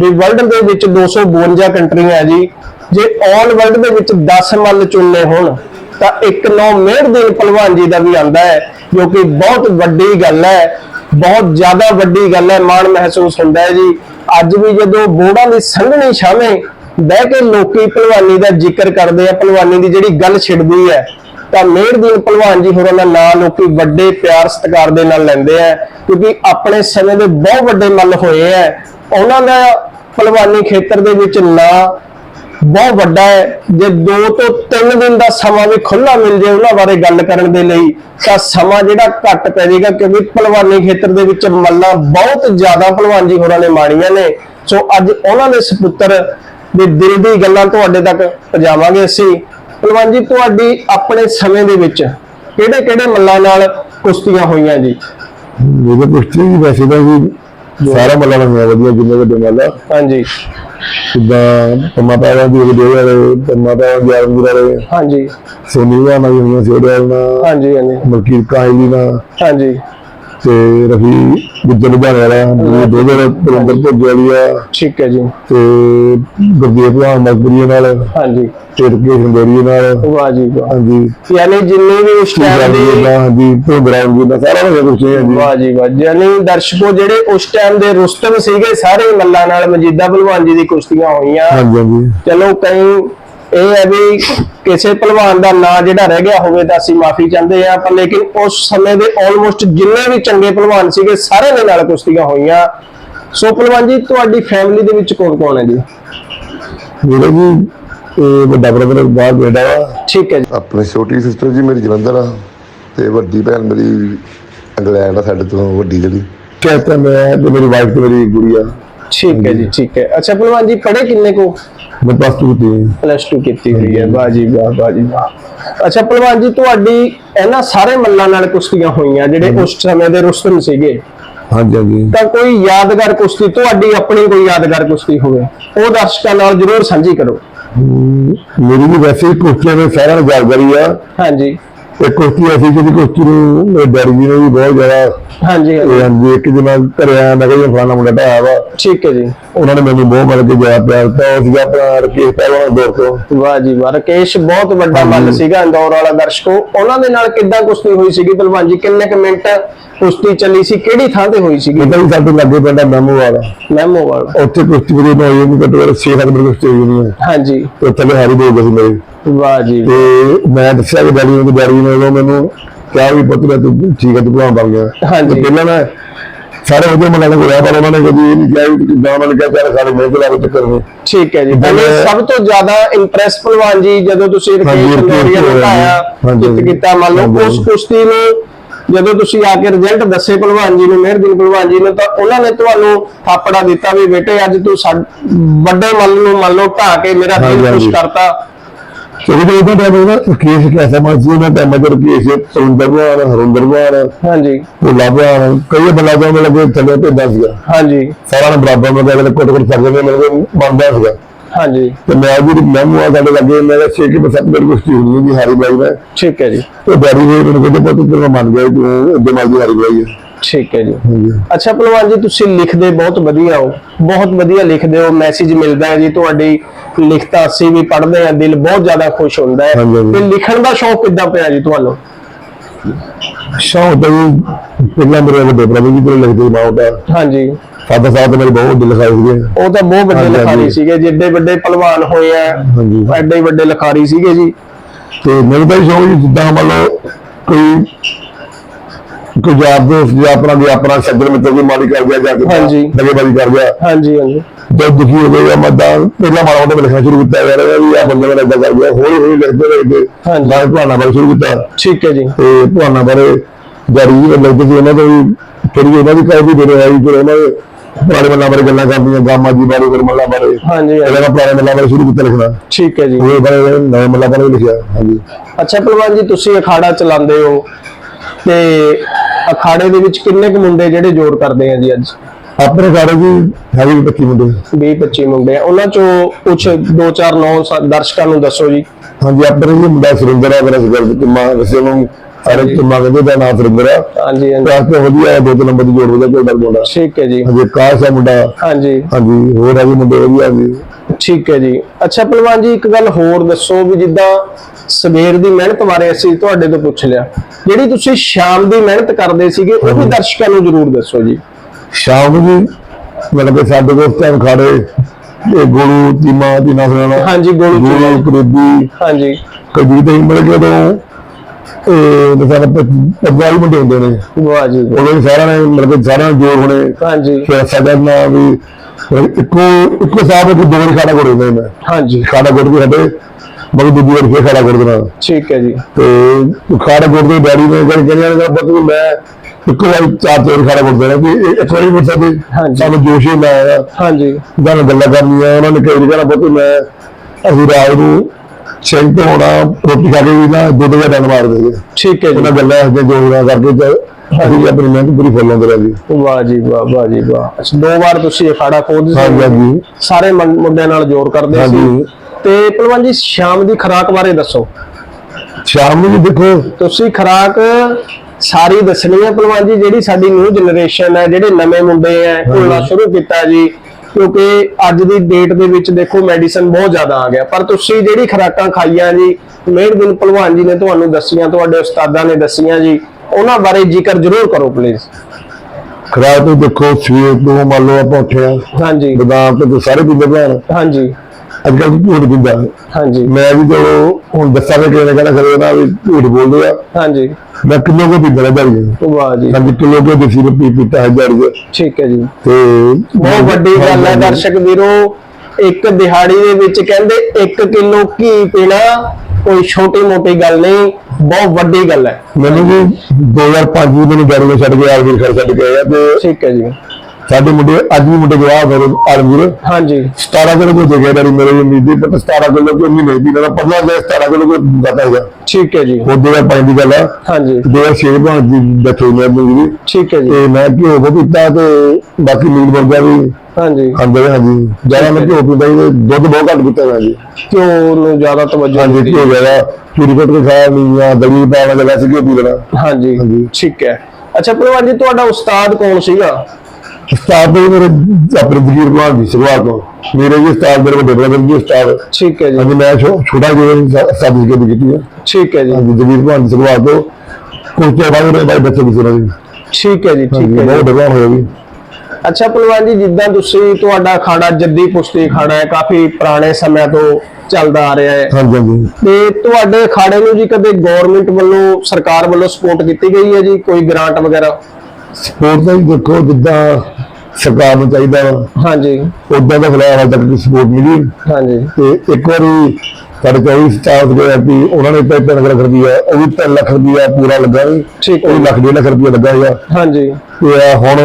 ਵੀ ਵਰਲਡ ਦੇ ਵਿੱਚ 252 ਕੰਟਰੀਆਂ ਹੈ ਜੀ ਜੇ ਆਲ ਵਰਲਡ ਦੇ ਵਿੱਚ 10 ਮੱਲ ਚੁਣਨੇ ਹੋਣ ਤਾਂ ਇੱਕ ਨੌ ਮਿਹਰਦੀਨ ਪਹਿਲਵਾਨ ਜੀ ਦਾ ਵੀ ਆਂਦਾ ਹੈ, ਜੋ ਕਿ ਬਹੁਤ ਵੱਡੀ ਗੱਲ ਹੈ, ਬਹੁਤ ਜ਼ਿਆਦਾ ਵੱਡੀ ਗੱਲ ਹੈ, ਮਾਣ ਮਹਿਸੂਸ ਹੁੰਦਾ ਹੈ ਜੀ। ਅੱਜ ਵੀ ਜਦੋਂ ਬੋੜਾਂ ਦੀ ਸੰਘਣੀ ਛਾਵੇਂ ਬਹਿ ਕੇ ਲੋਕੀ ਪਹਿਲਵਾਨੀ ਦਾ ਜ਼ਿਕਰ ਕਰਦੇ ਆ ਪਹਿਲਵਾਨੀ ਦੀ ਜਿਹੜੀ ਗੱਲ ਛਿੜਦੀ ਹੈ, ਤਾਂ ਮਿਹਰਦੀਨ ਪਹਿਲਵਾਨ ਜੀ ਹੋਰਾਂ ਦਾ ਨਾਂ ਲੋਕੀ ਵੱਡੇ ਪਿਆਰ ਸਤਿਕਾਰ ਦੇ ਨਾਲ ਲੈਂਦੇ ਆ, ਕਿਉਂਕਿ ਆਪਣੇ ਸਮੇਂ ਦੇ ਬਹੁਤ ਵੱਡੇ ਮੱਲ ਹੋਏ ਆ। ਉਹਨਾਂ ਦਾ ਪਹਿਲਵਾਨੀ ਖੇਤਰ ਦੇ ਵਿੱਚ ਨਾਂ ਬਹੁਤ ਵੱਡਾ ਹੈ। ਜੇ 2 ਤੋਂ 3 ਦਿਨ ਦਾ ਸਮਾਂ ਵੀ ਖੁੱਲਾ ਮਿਲ ਜੇ ਉਹਨਾਂ ਬਾਰੇ ਗੱਲ ਕਰਨ ਦੇ ਲਈ ਤਾਂ ਸਮਾਂ ਜਿਹੜਾ ਘੱਟ ਪੈ ਜਾਏਗਾ ਕਿਉਂਕਿ ਪਹਿਲਵਾਨੀ ਖੇਤਰ ਦੇ ਵਿੱਚ ਮੱਲਾਂ ਬਹੁਤ ਜ਼ਿਆਦਾ ਪਹਿਲਵਾਨ ਜੀ ਹੋਰਾਂ ਨੇ ਮਾਣੀਆਂ ਨੇ। ਸੋ ਅੱਜ ਉਹਨਾਂ ਦੇ ਸੁਪੁੱਤਰ ਦੇ ਦਿਲ ਦੀ ਗੱਲਾਂ ਤੁਹਾਡੇ ਤੱਕ ਪਹੁੰਚਾਵਾਂਗੇ ਅਸੀਂ। ਪਹਿਲਵਾਨ ਜੀ ਤੁਹਾਡੀ ਆਪਣੇ ਸਮੇਂ ਦੇ ਵਿੱਚ ਕਿਹੜੇ ਕਿਹੜੇ ਮੱਲਾਂ ਨਾਲ ਕੁਸ਼ਤੀਆਂ ਹੋਈਆਂ ਜੀ? ਪੁੱਛਦੇ ਜੀ ਵੈਸੇ ਤਾਂ ਜੀ ਸਾਰਾ ਮੱਲਾ ਲੱਗਿਆ ਵਧੀਆ ਜਿੰਨੇ ਵੱਡੇ ਮੱਲਾ ਹਾਂਜੀ। ਜਿੱਦਾਂ ਪਰਮਾਤਾ ਦੀ ਵੀਡੀਓ ਵਾਲੇ ਪਰਮਾਤਾ ਦੀ ਆਰਮੀ ਵਾਲੇ ਹਾਂਜੀ। ਸੋਨੀ ਦਾ ਨਾਲ ਹੋਈਆਂ ਸੀ ਉਹਦੇ ਨਾਲ ਹਾਂਜੀ ਹਾਂਜੀ। ਮਲਕੀਤ ਕਾਹਲੀ ਨਾਲ। ਹਾਂਜੀ। ਤੇ ਰਫੀ ਗੁੱਜਰ ਲੁਧਿਆਣੇ ਵਾਲਾ ਦੋ ਦੋ ਪਰਿੰਦਰ ਭੁੱਜ ਵਾਲੀ ਆ। ਠੀਕ ਹੈ ਜੀ। ਤੇ ਗੁਰਦੇਵ ਭਾਂ ਮਕਬਰੀ ਨਾਲ ਹਾਂਜੀ। ਤੇ ਰਕੇ ਸੰਦੋਰੀ ਨਾਲ। ਵਾਹ ਜੀ ਵਾਹ। ਹਾਂਜੀ। ਯਾਨੀ ਜਿੰਨੇ ਵੀ ਉਸ ਟਾਈਮ ਦਾ ਹਾਂਜੀ ਪ੍ਰੋਗਰਾਮ ਜੀ ਦਾ ਸਾਰਾ ਕੁਝ ਕੁਝ ਹੈ ਜੀ। ਵਾਹ ਜੀ ਵਾਹ। ਯਾਨੀ ਦਰਸ਼ਕੋ ਜਿਹੜੇ ਉਸ ਟਾਈਮ ਦੇ ਰੁਸਤਮ ਸੀਗੇ ਸਾਰੇ ਮੱਲਾਂ ਨਾਲ ਮਜੀਦਾ ਭਲਵਾਨ ਜੀ ਦੀ ਕੁਸ਼ਤੀਆਂ ਹੋਈਆਂ। ਹਾਂਜੀ ਹਾਂਜੀ। ਚਲੋ ਕਈ ਇਹ ਹੈ ਵੀ ਕਿਸੇ ਪਹਿਲਵਾਨ ਦਾ ਨਾਂ ਜਿਹੜਾ ਰਹਿ ਗਿਆ ਹੋਵੇ ਤਾਂ ਅਸੀਂ ਮਾਫੀ ਚਾਹੁੰਦੇ ਆ ਪਰ ਲੇਕਿਨ ਉਸ ਸਮੇਂ ਦੇ ਆਲਮੋਸਟ ਜਿੰਨੇ ਵੀ ਚੰਗੇ ਪਹਿਲਵਾਨ ਸੀਗੇ ਸਾਰਿਆਂ ਦੇ ਨਾਲ ਕੁਸ਼ਤੀਆਂ ਹੋਈਆਂ। ਸੋ ਪਹਿਲਵਾਨ ਜੀ ਤੁਹਾਡੀ ਫੈਮਿਲੀ ਦੇ ਵਿੱਚ ਕੌਣ ਕੌਣ ਹੈ ਜੀ? ਮੇਰੇ ਜੀ ਇਹ ਵੱਡਾ ਬ੍ਰਦਰ ਬਾਹਰ ਬੇਟਾ ਵਾ। ਠੀਕ ਹੈ ਜੀ। ਆਪਣੀ ਛੋਟੀ ਸਿਸਟਰ ਜੀ ਮੇਰੀ ਜਲੰਧਰ ਆ ਤੇ ਵੱਡੀ ਭੈਣ ਮੇਰੀ ਇੰਗਲੈਂਡ ਆ ਸਾਡੇ ਤੋਂ ਵੱਡੀ ਜਿਹੜੀ। ਕਹਿੰਦਾ ਮੈਂ ਤੇ ਮੇਰੀ ਵਾਈਫ ਤੇ ਮੇਰੀ ਗੁੜੀਆ। ਠੀਕ ਹੈ ਜੀ ਠੀਕ ਹੈ। ਅੱਛਾ ਪਹਿਲਵਾਨ ਜੀ ਪੜ੍ਹੇ ਕਿੰਨੇ ਕੋ? ਮੈਂ ਪਲੱਸ ਟੂ ਕੀਤੀ ਪਲੱਸ 2 ਕੀਤੀ ਹੋਈ ਹੈ। ਬਾਜੀ ਵਾਹ ਬਾਜੀ ਵਾਹ। ਅੱਛਾ ਪਹਿਲਵਾਨ ਜੀ ਤੁਹਾਡੀ ਇਹਨਾਂ ਸਾਰੇ ਮੱਲਾਂ ਨਾਲ ਕੁਸ਼ਤੀਆਂ ਹੋਈਆਂ ਜਿਹੜੇ ਉਸ ਸਮੇਂ ਦੇ ਰੁਸਤਮ ਸੀਗੇ। ਹਾਂਜੀ ਹਾਂਜੀ। ਤਾਂ ਕੋਈ ਯਾਦਗਾਰ ਕੁਸ਼ਤੀ ਤੁਹਾਡੀ ਆਪਣੀ ਕੋਈ ਯਾਦਗਾਰ ਕੁਸ਼ਤੀ ਹੋਵੇ ਉਹ ਦਰਸ਼ਕਾਂ ਨਾਲ ਜਰੂਰ ਸਾਂਝੀ ਕਰੋ। ਮੇਰੀ ਵੀ ਵੈਸੇ ਹੀ ਕੁਸ਼ਤੀਆਂ ਸਾਰਿਆਂ ਨੂੰ ਜਾਣਕਾਰੀ ਆ। ਹਾਂਜੀ। ਇੱਕ ਕੁਸ਼ਤੀ ਐਸੀ ਜਿਹੜੀ ਕੁਸ਼ਤੀ ਨੂੰ ਮੇਰੇ ਡੈਡੀ ਜੀ ਨੇ ਵੀ ਬਹੁਤ ਜ਼ਿਆਦਾ ਹਾਂਜੀ ਹਾਂਜੀ। ਇਹ ਹਾਂਜੀ ਇੱਕ ਘਰੇ ਆਇਆ ਮੈਂ ਕਿਹਾ ਜੀ ਫਲਾਣਾ ਮੁੰਡਾ ਢਾਇਆ ਵਾ। ਠੀਕ ਹੈ ਜੀ। ਉਹਨਾਂ ਨੇ ਮੈਨੂੰ ਬਹੁਤ ਮਿਲ ਕੇ ਜਵਾਬ ਪਿਆ ਤਾਂ ਉਹ ਸੀਗਾ ਆਪਣਾ ਰਕੇਸ਼ ਪਹਿਲਵਾਨ ਦੌਰ ਤੋਂ। ਵਾਹ ਜੀ ਵਾਹ ਰਕੇਸ਼ ਬਹੁਤ ਵੱਡਾ ਮੱਲ ਸੀਗਾ ਇੰਦੌਰ ਵਾਲਾ ਦਰਸ਼ਕੋ। ਉਹਨਾਂ ਦੇ ਨਾਲ ਕਿੱਦਾਂ ਕੁਸ਼ਤੀ ਹੋਈ ਸੀਗੀ ਪਹਿਲਵਾਨ ਜੀ? ਕਿੰਨੇ ਕੁ ਮਿੰਟ ਕੁਸ਼ਤੀ ਚੱਲੀ ਸੀ? ਕਿਹੜੀ ਥਾਂ ਤੇ ਹੋਈ ਸੀਗੀ? ਇਹ ਵੀ ਸਾਡੇ ਲੱਗੇ ਪੈਂਦਾ ਮੈਮੋਵਾਲ। ਮੈਮੋਵਾਲ। ਉੱਥੇ ਕੁਸ਼ਤੀ ਵਧੀਆ ਨਾ ਹੋਈ ਨਹੀਂ ਘੱਟੋ ਘੱਟ 6 7 ਮਿੰਟ ਕੁਸ਼ਤੀ ਹੋਈ ਨਹੀਂ ਹਾਂਜੀ। ਤੇ ਥੱਲੇ ਹਾਰੀ ਦੇ ਗਏ ਸੀ ਮੇਰੇ। ਵਾਹ ਜੀ ਤੇ ਮੈਂ ਦੱਸਿਆ ਕਿ ਡੈਡੀ ਨੂੰ ਡੈਡੀ ਨੇ ਉਦੋਂ ਮੈਨੂੰ ਕਿਹਾ ਵੀ ਪੁੱਤ ਮੈਂ ਤੂੰ ਠੀਕ ਹੈ ਤੂੰ ਭਰਾ ਬਣ ਗਿਆ ਹਾਂਜੀ। ਤੇ ਪਹਿਲਾਂ ਮੈਂ ਸਾਰੇ ਉਹਦੇ ਮਨਾਂ ਨੂੰ ਹੋਇਆ ਪਰ ਉਹਨਾਂ ਨੇ ਕਦੀ ਇਹ ਨਹੀਂ ਕਿਹਾ ਉਹਨਾਂ ਨੇ ਕਿਹਾ ਚੱਲ ਸਾਡੇ ਮੇਰੇ ਕੋਲ ਆਵੇ ਚੱਕਰ ਨਹੀਂ ਠੀਕ ਹੈ ਜੀ ਪਹਿਲੇ ਸਭ ਤੋਂ ਜ਼ਿਆਦਾ ਇੰਪ੍ਰੈਸ ਪਹਿਲਵਾਨ ਜੀ ਜਦੋਂ ਤੁਸੀਂ ਰਕੇਸ਼ ਕੰਦੋਰੀਆ ਨੂੰ। ਜਿੱਤ ਕੀਤਾ ਮੰਨ ਲਓ ਉਸ। ਕੁਸ਼ਤੀ ਨੂੰ ਜਦੋਂ ਤੁਸੀਂ ਆ ਕੇ ਰਿਜ਼ਲਟ ਦੱਸੇ ਪਹਿਲਵਾਨ ਜੀ ਨੂੰ ਮਿਹਰਦੀਨ ਪਹਿਲਵਾਨ ਜੀ ਨੂੰ ਤਾਂ ਉਹਨਾਂ ਨੇ ਤੁਹਾਨੂੰ ਥਾਪੜਾ ਦਿੱਤਾ ਵੀ ਬੇਟੇ ਅੱਜ ਤੂੰ ਵੱਡੇ ਮੱਲ ਨੂੰ ਮੰਨ ਲਓ ਢਾ ਕੇ ਮੇਰਾ ਦਿਲ ਖੁਸ਼। ਕਰਤਾ ਕਿਉਂਕਿ ਜਦੋਂ ਉਹਦਾ ਟਾਈਮ ਹੋਣਾ ਕੇਸ ਕਿਹਦਾ ਮੈਂ ਜੀ ਉਹਨਾਂ ਟਾਈਮ ਜਦੋਂ ਕੇਸ ਸੁਰਿੰਦਰਵਾਨ ਹਰਿੰਦਰਵਾਨ ਹਾਂਜੀ। ਭੁੱਲਾਵਾਨ ਕਈ ਬੰਦਾ ਜੋ ਮੇਰੇ ਲੱਗੇ ਥੱਲੇ ਤੇ ਦੱਸ ਗਿਆ ਹਾਂਜੀ। ਸਾਰਾ ਨੇ ਬਰਾਬਰ ਮੈਂ ਕਹਿੰਦਾ ਕੋਟ ਕੋਟ ਫੜ ਕੇ ਮੇਰੇ ਕੋਲ ਮੰਨਦਾ ਸੀਗਾ। ਹਾਂਜੀ। ਤੇ ਮੈਂ ਵੀ ਮੈਨੂੰ ਆ ਸਾਡੇ ਲੱਗੇ ਮੈਂ 6 ਕਿ 7 ਮਿੰਟ ਕੁਸ਼ਤੀ ਹੋਣੀ ਦੀ ਹਾਰੀ ਬਾਈ ਮੈਂ। ਠੀਕ ਹੈ ਜੀ। ਤੇ ਡੈਡੀ ਨੇ ਮੈਨੂੰ ਕਹਿੰਦੇ ਪੁੱਤ ਤੇਰਾ ਮੰਨ ਗਿਆ ਤੂੰ ਦਿਮਾਗ ਦੀ ਹਾਰੀ ਬਾਈ ਹੈ ਠੀਕ ਹੈ ਜੀ। ਅੱਛਾ ਪਹਿਲਵਾਨ ਜੀ ਤੁਸੀਂ ਲਿਖਦੇ ਬਹੁਤ ਵਧੀਆ ਹੋ। ਬਹੁਤ ਵਧੀਆ ਲਿਖਦੇ ਹੋ ਮੈਸੇਜ ਮਿਲਦਾ ਹੈ ਜੀ ਤੁਹਾਡੀ ਲਿਖਤਾਂ ਅਸੀਂ ਵੀ ਪੜ੍ਹਦੇ ਹਾਂ ਦਿਲ ਬਹੁਤ ਜ਼ਿਆਦਾ ਖੁਸ਼ ਹੁੰਦਾ ਹੈ। ਤੇ ਲਿਖਣ ਦਾ ਸ਼ੌਕ ਕਿੱਦਾਂ ਪਿਆ ਜੀ ਤੁਹਾਨੂੰ? ਸ਼ੌਕ ਤਾਂ ਜੀ ਪਹਿਲਾਂ ਮੇਰੇ ਵੱਡੇ ਭਰਾ ਜੀ ਕੋਲ ਲਿਖਦੇ ਮਾਉਟਾ ਹਾਂਜੀ। ਫਾਦਰ ਸਾਹਿਬ ਮੇਰੇ ਬਹੁਤ ਦਿਲ ਖਾਈ ਸੀਗੇ। ਉਹ ਤਾਂ ਬਹੁਤ ਵੱਡੇ ਲਿਖਾਰੀ। ਸੀਗੇ ਜਿੱਡੇ ਵੱਡੇ ਪਹਿਲਵਾਨ ਹੋਏ ਆ ਹਾਂਜੀ। ਐਡੇ ਵੱਡੇ ਲਿਖਾਰੀ ਸੀਗੇ ਜੀ। ਤੇ ਮੈਨੂੰ ਤਾਂ ਸ਼ੌਕ ਜੀ ਜਿੱਦਾਂ ਮੰਨ ਲਓ ਕੋਈ ਕੋਈ ਯਾਰ ਦੋਸਤ ਜਾਂ ਆਪਣਾ ਵੀ ਆਪਣਾ ਸੱਜਣ ਮਿੱਤਰ ਕੋਈ ਮਾੜੀ ਕਰ ਗਿਆ ਜਾਂ ਕਿ ਹਾਂਜੀ। ਦਗੇਬਾਜ਼ੀ ਕਰ ਗਿਆ। ਹਾਂਜੀ ਹਾਂਜੀ। ਜਦ ਦੁਖੀ ਹੋ ਗਿਆ ਮੈਂ ਤਾਂ ਪਹਿਲਾਂ ਮਾੜਾ ਮੋਟਾ ਲਿਖਣਾ ਸ਼ੁਰੂ ਕੀਤਾ ਯਾਰ ਵੀ ਆ ਬੰਦੇ ਏਦਾਂ ਕਰ ਗਿਆ ਹੌਲੀ ਹੌਲੀ ਲਿਖਦੇ ਲਿਖਦੇ ਹਾਂਜੀ। ਮੈਂ ਭਾਣਾ ਬਾਰੇ ਸ਼ੁਰੂ ਕੀਤਾ। ਠੀਕ ਹੈ ਜੀ। ਤੇ ਭਾਣਾ ਬਾਰੇ ਜਾਰੀ ਲੱਗਦੇ ਸੀ ਉਹਨਾਂ ਫਿਰ ਵੀ ਉਹਨਾਂ ਦੀ ਕਾਇਦੀ ਦੇ ਰਿਹਾ ਜੀ ਫਿਰ ਉਹਨਾਂ ਦੇ ਪੁਰਾਣੇ ਮੱਲਾਂ ਬਾਰੇ ਗੱਲਾਂ ਕਰਦੀਆਂ ਗਾਮਾ ਜੀ ਬਾਰੇ ਫਿਰ ਮੱਲਾਂ ਬਾਰੇ। ਹਾਂਜੀ ਇਹਨਾਂ ਦਾ ਪੁਰਾਣੇ ਮੱਲਾਂ ਬਾਰੇ ਸ਼ੁਰੂ ਕੀਤਾ ਲਿਖਣਾ। ਠੀਕ ਹੈ ਜੀ। ਉਹ ਬਾਰੇ ਨਵੇਂ ਮੱਲਾਂ ਬਾਰੇ ਲਿਖਿਆ ਹਾਂਜੀ। ਅੱਛਾ ਪਹਿਲਵਾਨ ਜੀ ਤੁਸੀਂ ਅਖਾੜਾ ਚਲਾਉਂਦੇ ਹੋ ਤੇ ਅਖਾੜੇ ਦੇ ਵਿੱਚ ਕਿੰਨੇ ਕੁ ਮੁੰਡੇ ਜਿਹੜੇ ਜੋੜ ਕਰਦੇ ਆ ਜੀ ਅੱਜ? ਆਪਣੇ ਘਰ ਜੀ ਹੈਗੇ ਵੀ 25 ਮੁੰਡੇ। 20 25 ਮੁੰਡੇ ਆ। ਉਹਨਾਂ ਚੋਂ ਕੁਝ 2 4 9 ਦਰਸ਼ਕਾਂ ਨੂੰ ਦੱਸੋ ਜੀ। ਹਾਂਜੀ ਆਪਣੇ ਜੀ ਮੁੰਡਾ ਸੁਰਿੰਦਰ ਆ ਮੇਰਾ ਸਿਰ ਤੇ ਮਾਂ ਵਸੇ ਨੂੰ ਅਰੇ ਤੁਮਾ ਕਹਿੰਦੇ ਦਾ ਨਾਮ ਸੁਰਿੰਦਰ ਆ। ਹਾਂਜੀ ਹਾਂਜੀ। ਰਾਸਤੇ ਵਧੀਆ ਹੈ, ਦੋ ਤਿੰਨ ਨੰਬਰ ਦੀ ਜੋੜ ਵਧੀਆ ਕੋਈ ਡਰ ਮੁੰਡਾ। ਠੀਕ ਹੈ ਜੀ। ਹਾਂਜੀ ਕਾਸ਼ ਆ ਮੁੰਡਾ। ਹਾਂਜੀ। ਹਾਂਜੀ ਹੋਰ ਆ ਵੀ ਮੁੰਡੇ ਵਧੀਆ ਜੀ। ਠੀਕ ਹੈ ਜੀ। ਅੱਛਾ ਪਹਿਲਵਾਨ ਜੀ ਇੱਕ ਗੱਲ ਹੋਰ ਦੱਸੋ ਵੀ ਜਿੱਦਾਂ ਸਵੇਰ ਦੀ ਮਿਹਨਤ ਬਾਰੇ ਅਸੀਂ ਤੁਹਾਡੇ ਤੋਂ ਪੁੱਛ ਲਿਆ। ਜਿਹੜੀ ਤੁਸੀਂ ਸ਼ਾਮ ਦੀ ਮਿਹਨਤ ਕਰਦੇ ਸੀਗੇ ਉਹ ਵੀ ਦਰਸ਼ਕਾਂ ਨੂੰ ਜ਼ਰੂਰ ਦੱਸੋ ਜੀ। ਸ਼ਾਮ ਨੂੰ ਮਤਲਬ ਕਿ ਸਾਡੇ ਕੋਲ ਟਾਈਮ ਖਾੜੇ ਇਹ ਗੁਰੂ ਤੀਮਾ ਦੀ ਸੁਣਾਣਾ ਹਾਂਜੀ ਗੋਲੂ ਜੀ ਗੁਰੂ ਕਰੀਬੀ ਹਾਂਜੀ। ਕਦੀ ਤੇ ਮਤਲਬ ਉਦੋਂ ਇਹ ਦਸਾਂ ਪੰਜਾਬੀ ਮੁੰਡੇ ਹੁੰਦੇ ਨੇ। ਵਾਹ ਜੀ। ਉਹਨਾਂ ਸਾਰਿਆਂ ਨੇ ਮਤਲਬ ਕਿ ਸਾਰਿਆਂ ਨੇ ਜੋੜ ਹੋਣੇ। ਹਾਂਜੀ। ਫਿਰ ਸਾਡਾ ਨਾ ਵੀ ਇੱਕੋ ਇੱਕੋ ਸਾਹਿਬ ਦੇ ਦੋ ਖਾੜਾ ਕੋੜੇ ਨੇ ਮੈਂ ਹਾਂਜੀ। ਖਾੜਾ ਕੋੜ ਕੇ ਸਾਡੇ ਮਗਰ ਦੂਜੀ ਵਾਰ ਫੇਰ ਖਾੜਾ ਦੇਣਾ ਠੀਕ ਹੈ ਜੀ। ਤੇ ਖਾੜਾ ਕੋੜ ਦੇ ਡੈਡੀ ਨੇ ਕਹਿੰਦੇ ਕਹਿੰਦੇ ਨੇ ਵੀ ਮੈਂ ਇੱਕੋ ਵਾਰੀ ਚਾਰ ਚੋਰ ਖਾੜਾ ਕੋੜ ਦੇਣਾ ਕਿ ਇਹ ਇੱਕ ਵਾਰੀ ਮੁੜ ਸਕਦੇ ਹਾਂਜੀ। ਸਾਨੂੰ ਜੋਸ਼ ਹੀ ਨਾ ਆਇਆ। ਹਾਂਜੀ। ਗੱਲ ਗੱਲਾਂ ਕਰਨੀਆਂ ਉਹਨਾਂ ਨੇ ਕਈ ਵਾਰੀ ਕਹਿਣਾ ਪੁੱਤ ਮੈਂ ਅਸੀਂ ਰਾਤ ਨੂੰ ਸਿੰਘ ਤੋਂ ਹੋਣਾ ਰੋਟੀ ਖਾ ਕੇ ਵੀ ਨਾ ਦੁੱਧ ਦਾ ਡੰਡ ਮਾਰ ਦੇਗੇ ਠੀਕ ਹੈ ਉਹਨਾਂ ਜੀ ਗੱਲਾਂ ਹੱਸਦੇ ਜੋੜਨਾ ਕਰਕੇ ਤੇ ਅਸੀਂ ਆਪਣੀ ਮਿਹਨਤ ਪੂਰੀ ਫੁੱਲ ਲਾਉਂਦੇ ਰਹੇ ਜੀ ਵਾਹ ਜੀ ਵਾਹ ਵਾਹ ਜੀ ਵਾਹ। ਅੱਛਾ ਦੋ ਵਾਰ ਤੁਸੀਂ ਅਖਾੜਾ ਸਾਰੇ ਮੁੰਡਿਆਂ ਨਾਲ ਜੋੜ ਕਰਦੇ ਸੀ। ਤੇ ਪਹਿਲਵਾਨ ਜੀ ਸ਼ਾਮ ਦੀ ਖੁਰਾਕ ਬਾਰੇ ਦੱਸੋ। ਸ਼ਾਮ ਨੂੰ ਦੇਖੋ। ਤੁਸੀਂ ਖੁਰਾਕ ਸਾਰੀ ਦੱਸਣੀ ਹੈ ਪਹਿਲਵਾਨ ਜੀ ਜਿਹੜੀ ਸਾਡੀ ਨਿਊ ਜਨਰੇਸ਼ਨ ਹੈ ਜਿਹੜੇ ਨਵੇਂ ਮੁੰਡੇ ਹੈ ਭੁੱਲਣਾ ਸ਼ੁਰੂ ਕੀਤਾ ਜੀ ਕਿਉਂਕਿ ਅੱਜ ਦੀ ਡੇਟ ਦੇ ਵਿੱਚ ਦੇਖੋ ਮੈਡੀਸਨ ਬਹੁਤ ਜ਼ਿਆਦਾ ਆ ਗਿਆ। ਪਰ ਤੁਸੀਂ ਜਿਹੜੀ ਖੁਰਾਕਾਂ ਖਾਈਆਂ ਜੀ ਮਿਹਰਦਿਨ ਪਹਿਲਵਾਨ ਜੀ ਨੇ ਤੁਹਾਨੂੰ ਦੱਸੀਆਂ ਤੁਹਾਡੇ ਉਸਤਾਦਾਂ ਨੇ ਦੱਸੀਆਂ ਜੀ ਉਹਨਾਂ ਬਾਰੇ ਜ਼ਿਕਰ ਜ਼ਰੂਰ ਕਰੋ ਪਲੀਜ਼ ਖਰਾਬ ਤੋਂ ਦੇਖੋ ਸਵੇਰ ਤੋਂ ਮੰਨ ਲਓ ਆਪਾਂ ਉੱਠਿਆ ਹਾਂਜੀ। ਬਦਾਮ ਤੇ ਸਾਰੇ ਪੀਂਦੇ ਭੈਣ ਹਾਂਜੀ। ਅੱਜ ਕੱਲ੍ਹ ਝੂਠ ਦਿੰਦਾ ਹਾਂਜੀ। ਮੈਂ ਵੀ ਜੋ ਹੁਣ ਦੱਸਾਂਗੇ ਕਿ ਇਹਨੇ ਕਹਿਣਾ ਕਰੇ ਨਾ ਵੀ ਝੂਠ ਬੋਲਦੇ ਆ। ਹਾਂਜੀ। ਮੈਂ ਕਿਲੋ ਕੋ ਪੀਂਦਾ ਰਿਹਾ ਦਾੜੀ ਵਾਹ ਜੀ। ਹਾਂਜੀ ਕਿਲੋ ਕੋ ਦੇਸੀ ਰੋ ਪੀ ਪੀਤਾ ਹੈ ਦਾੜੀ ਠੀਕ ਹੈ ਜੀ। ਤੇ ਬਹੁਤ ਵੱਡੀ ਗੱਲ ਹੈ ਦਰਸ਼ਕ ਵੀਰੋ ਇੱਕ ਦਿਹਾੜੀ ਦੇ ਵਿੱਚ ਕਹਿੰਦੇ 1 ਕਿਲੋ ਘੀ ਪੀਣਾ ਕੋਈ ਛੋਟੀ ਮੋਟੀ ਗੱਲ ਨਹੀਂ ਬਹੁਤ ਵੱਡੀ ਗੱਲ ਹੈ। ਮੈਨੂੰ ਵੀ 2005 ਵਿੱਚ ਮੈਨੂੰ ਡੈਡੀ ਨੇ ਛੱਡ ਕੇ ਆਰਮੀ ਖੜ ਛੱਡ ਕੇ ਆਇਆ ਤੇ ਠੀਕ ਹੈ ਜੀ। ਸਾਡੇ ਮੁੰਡੇ ਅੱਜ ਵੀ ਮੁੰਡੇ ਗਵਾਹ ਆਰਮੀ ਦੇ ਹਾਂਜੀ। 17 ਕਿਲੋ ਕੋ ਦੇ ਗਿਆ ਡੈਡੀ ਮੇਰੇ ਉਮੀਦ ਦੀ ਪਰ 17 ਕਿਲੋ ਕੋ ਨਹੀਂ ਨਹੀਂ ਪੀਣਾ ਪਰਲਾ ਦੇ 17 ਕਿਲੋ ਕੋ ਪਤਾ ਹੈਗਾ। ਠੀਕ ਹੈ ਜੀ। ਉਹ 2005 ਦੀ ਗੱਲ ਆ। ਹਾਂਜੀ। 2006 ਭਾਂ ਦੀ ਹੋਈ ਮੇਰੀ ਮੇਰੀ ਠੀਕ ਹੈ ਜੀ। ਤੇ ਮੈਂ ਘਿਓ ਕੋ ਪੀਤਾ ਤੇ ਬਾਕੀ ਮੀਟ ਮੁਰਗਾ ਵੀ। ਹਾਂਜੀ। ਖਾਂਦੇ ਰਹੇ ਹਾਂਜੀ। ਜ਼ਿਆਦਾ ਮੈਂ ਘਿਓ ਪੀਂਦਾ ਤੇ ਦੁੱਧ ਬਹੁਤ ਘੱਟ ਪੀਤਾ ਮੈਂ ਜੀ। ਘਿਓ ਨੂੰ ਜ਼ਿਆਦਾ ਤਵੱਜੋ ਹਾਂਜੀ ਦਿੱਤੀ ਘਿਓ ਜ਼ਿਆਦਾ ਚੂਰੀ ਕੱਟ ਕੇ ਖਾਇਆ ਨਹੀਂ ਆ ਦਹੀਂ ਪਾਉਣਾ ਜਾਂ ਵੈਸੇ ਘਿਓ ਪੀ ਲੈਣਾ। ਹਾਂਜੀ। ਠੀਕ ਹੈ। ਅੱਛਾ ਜੀ ਤੁਹਾਡਾ ਉਸਤਾਦ ਕੌਣ ਸੀਗਾ? ਉਸਤਾਦ ਦੇ ਮੇਰੇ ਆਪਣੇ ਜਗੀਰ ਕੁਮਾਰ ਦੀ ਸ਼ੁਰੂਆਤ ਤੋਂ। ਮੇਰੇ ਜੀ ਉਸਤਾਦ ਮੇਰੇ ਵੱਡੇ ਬ੍ਰਦਰ ਜੀ ਉਸਤਾਦ। ਠੀਕ ਹੈ ਜੀ। ਹਾਂਜੀ ਮੈਂ ਛੋਟਾ ਜਿਹਾ ਸਾਡੀ ਕੇ ਕੀਤੀ ਹੈ। ਠੀਕ ਹੈ ਜੀ। ਜਗੀਰ ਕੁਮਾਰ ਦੀ ਸ਼ੁਰੂਆਤ ਤੋਂ। ਕੁਝ ਤੋਂ ਬਾਅਦ ਮੇਰੇ ਬਾਈ ਬੱਚੇ ਵੀ ਸੁਣਾ ਜੀ ਠੀਕ ਹੈ ਜੀ ਠੀਕ ਹੈ ਬਹੁਤ ਜੀ। ਡਰਵਾ ਹੋਇਆ ਵੀ ਅੱਛਾ ਭਲਵਾਨ ਜੀ ਜਿੱਦਾਂ ਤੁਸੀਂ ਤੁਹਾਡਾ ਅਖਾੜਾ ਜੱਦੀ ਪੁਸ਼ਤੀ ਅਖਾੜਾ ਹੈ ਕਾਫੀ ਪੁਰਾਣੇ ਸਮਿਆਂ ਤੋਂ ਚੱਲਦਾ ਆ ਰਿਹਾ ਹੈ। ਹਾਂਜੀ ਹਾਂਜੀ। ਤੇ ਤੁਹਾਡੇ ਅਖਾੜੇ ਨੂੰ ਜੀ ਕਦੇ ਗਵਰਨਮੈਂਟ ਵੱਲੋਂ ਸਰਕਾਰ ਵੱਲੋਂ ਸਪੋਰਟ ਕੀਤੀ ਗਈ ਹੈ ਜੀ ਕੋਈ ਗ੍ਰਾਂਟ ਵਗੈਰਾ? ਸਪੋਰਟ ਦਾ ਹੀ ਦੇਖੋ ਜਿੱਦਾਂ ਸਰਕਾਰ ਨੂੰ ਚਾਹੀਦਾ ਵਾ। ਹਾਂਜੀ। ਉਦਾਂ ਦਾ ਫਿਲਹਾਲ ਹਾਲ ਤੱਕ ਕੋਈ ਸਪੋਰਟ ਮਿਲੀ ਹਾਂਜੀ। ਤੇ ਇੱਕ ਵਾਰੀ ਸਾਡੇ 24 ਸਟਾਫ ਦੇ ਵੀ ਉਹਨਾਂ ਨੇ ਤੇ 3 ਲੱਖ ਰੁਪਈਆ ਉਹ ਵੀ 3 ਲੱਖ ਰੁਪਈਆ ਪੂਰਾ ਲੱਗਾ ਠੀਕ ਉਹ। ਲੱਖ ਡੇਢ ਲੱਖ ਰੁਪਈਆ ਲੱਗਾ ਸੀਗਾ। ਹਾਂਜੀ। ਤੇ ਹੁਣ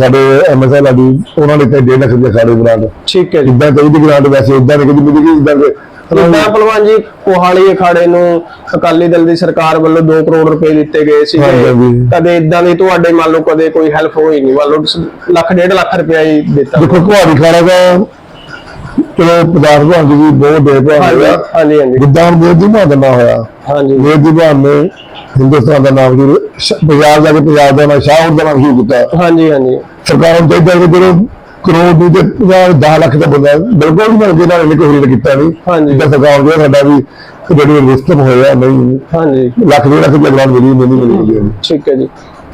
ਸਾਡੇ ਐਮਐਸਐਲ ਲਾਡੀ ਉਹਨਾਂ ਨੇ ਤੇ 1.5 ਲੱਖ ਰੁਪਈਆ ਸਾਡੇ ਗ੍ਰਾਂਟ ਠੀਕ ਹੈ ਜਿੱਦਾਂ ਚਾਹੀਦੀ ਗ੍ਰਾਂਟ ਵੈਸੇ ਉਦਾਂ ਨਹੀਂ ਗਈ ਜਿੱਦਾਂ ਕਿ ਜਿੱਦਾਂ ਭਲਵਾਨ ਜੀ ਕੋਹਾਲੀ ਅਖਾੜੇ ਨੂੰ ਅਕਾਲੀ ਦਲ ਦੀ ਸਰਕਾਰ ਵੱਲੋਂ 2 ਕਰੋੜ ਰੁਪਏ ਦਿੱਤੇ ਗਏ ਸੀ। ਕਦੇ ਇਦਾਂ ਦੀ ਤੁਹਾਡੇ ਮੰਨ ਲਓ ਕਦੇ ਕੋਈ ਹੈਲਪ ਹੋਈ ਨਹੀਂ। ਮੰਨ ਲਓ ਲੱਖ ਡੇਢ ਲੱਖ ਰੁਪਏ ਹੀ ਦਿੱਤਾ। ਦੇਖੋ ਕੁਹਾੜੀ ਖਾਣਾ ਦਾ ਚਲੋ ਪਦਾਰਥ ਭਾਂਜੀ ਵੀ ਬਹੁਤ ਦੇ ਭਾਂਜੀ ਹਾਂਜੀ ਹਾਂਜੀ ਜਿੱਦਾਂ ਹੁਣ ਵੇਦ ਦੀ ਭਾਂ ਨਾ ਹੋਇਆ। ਹਾਂਜੀ। ਵੇਦ ਦੀ ਭਾਂ ਨੇ ਹਿੰਦੁਸਤਾਨ ਦਾ ਨਾਮ ਜੀ ਪੰਜਾਬ ਕੇ ਪੰਜਾਬ ਦਾ ਨਾਮ ਸ਼ਾਹੂਰ ਦਾ ਨਾਮ ਸ਼ੁਰੂ ਕੀਤਾ। ਹਾਂਜੀ ਹਾਂਜੀ। ਸਰਕਾਰ ਨੂੰ ਚਾਹੀਦਾ ਕਿ ਜਦੋਂ ਕਰੋੜ ਦੀ ਤੇ 10 ਲੱਖ ਦਾ ਬੰਦਾ ਬਿਲਕੁਲ ਨਹੀਂ ਮਿਲ ਨਾਲ ਇਹਨੇ ਕੋਈ ਕੀਤਾ ਨਹੀਂ। ਹਾਂਜੀ। ਜਿੱਦਾਂ ਸਰਕਾਰ ਦੇ ਸਾਡਾ ਵੀ ਜਿਹੜੀ ਰਿਸਤਮ ਹੋਇਆ ਨਹੀਂ। ਹਾਂਜੀ। ਲੱਖ ਡੇਢ ਲੱਖ ਦੀ ਗ੍ਰਾਂਟ ਮਿਲੀ ਮੈਨੂੰ ਮਿਲੀ ਠੀਕ ਹੈ ਜੀ।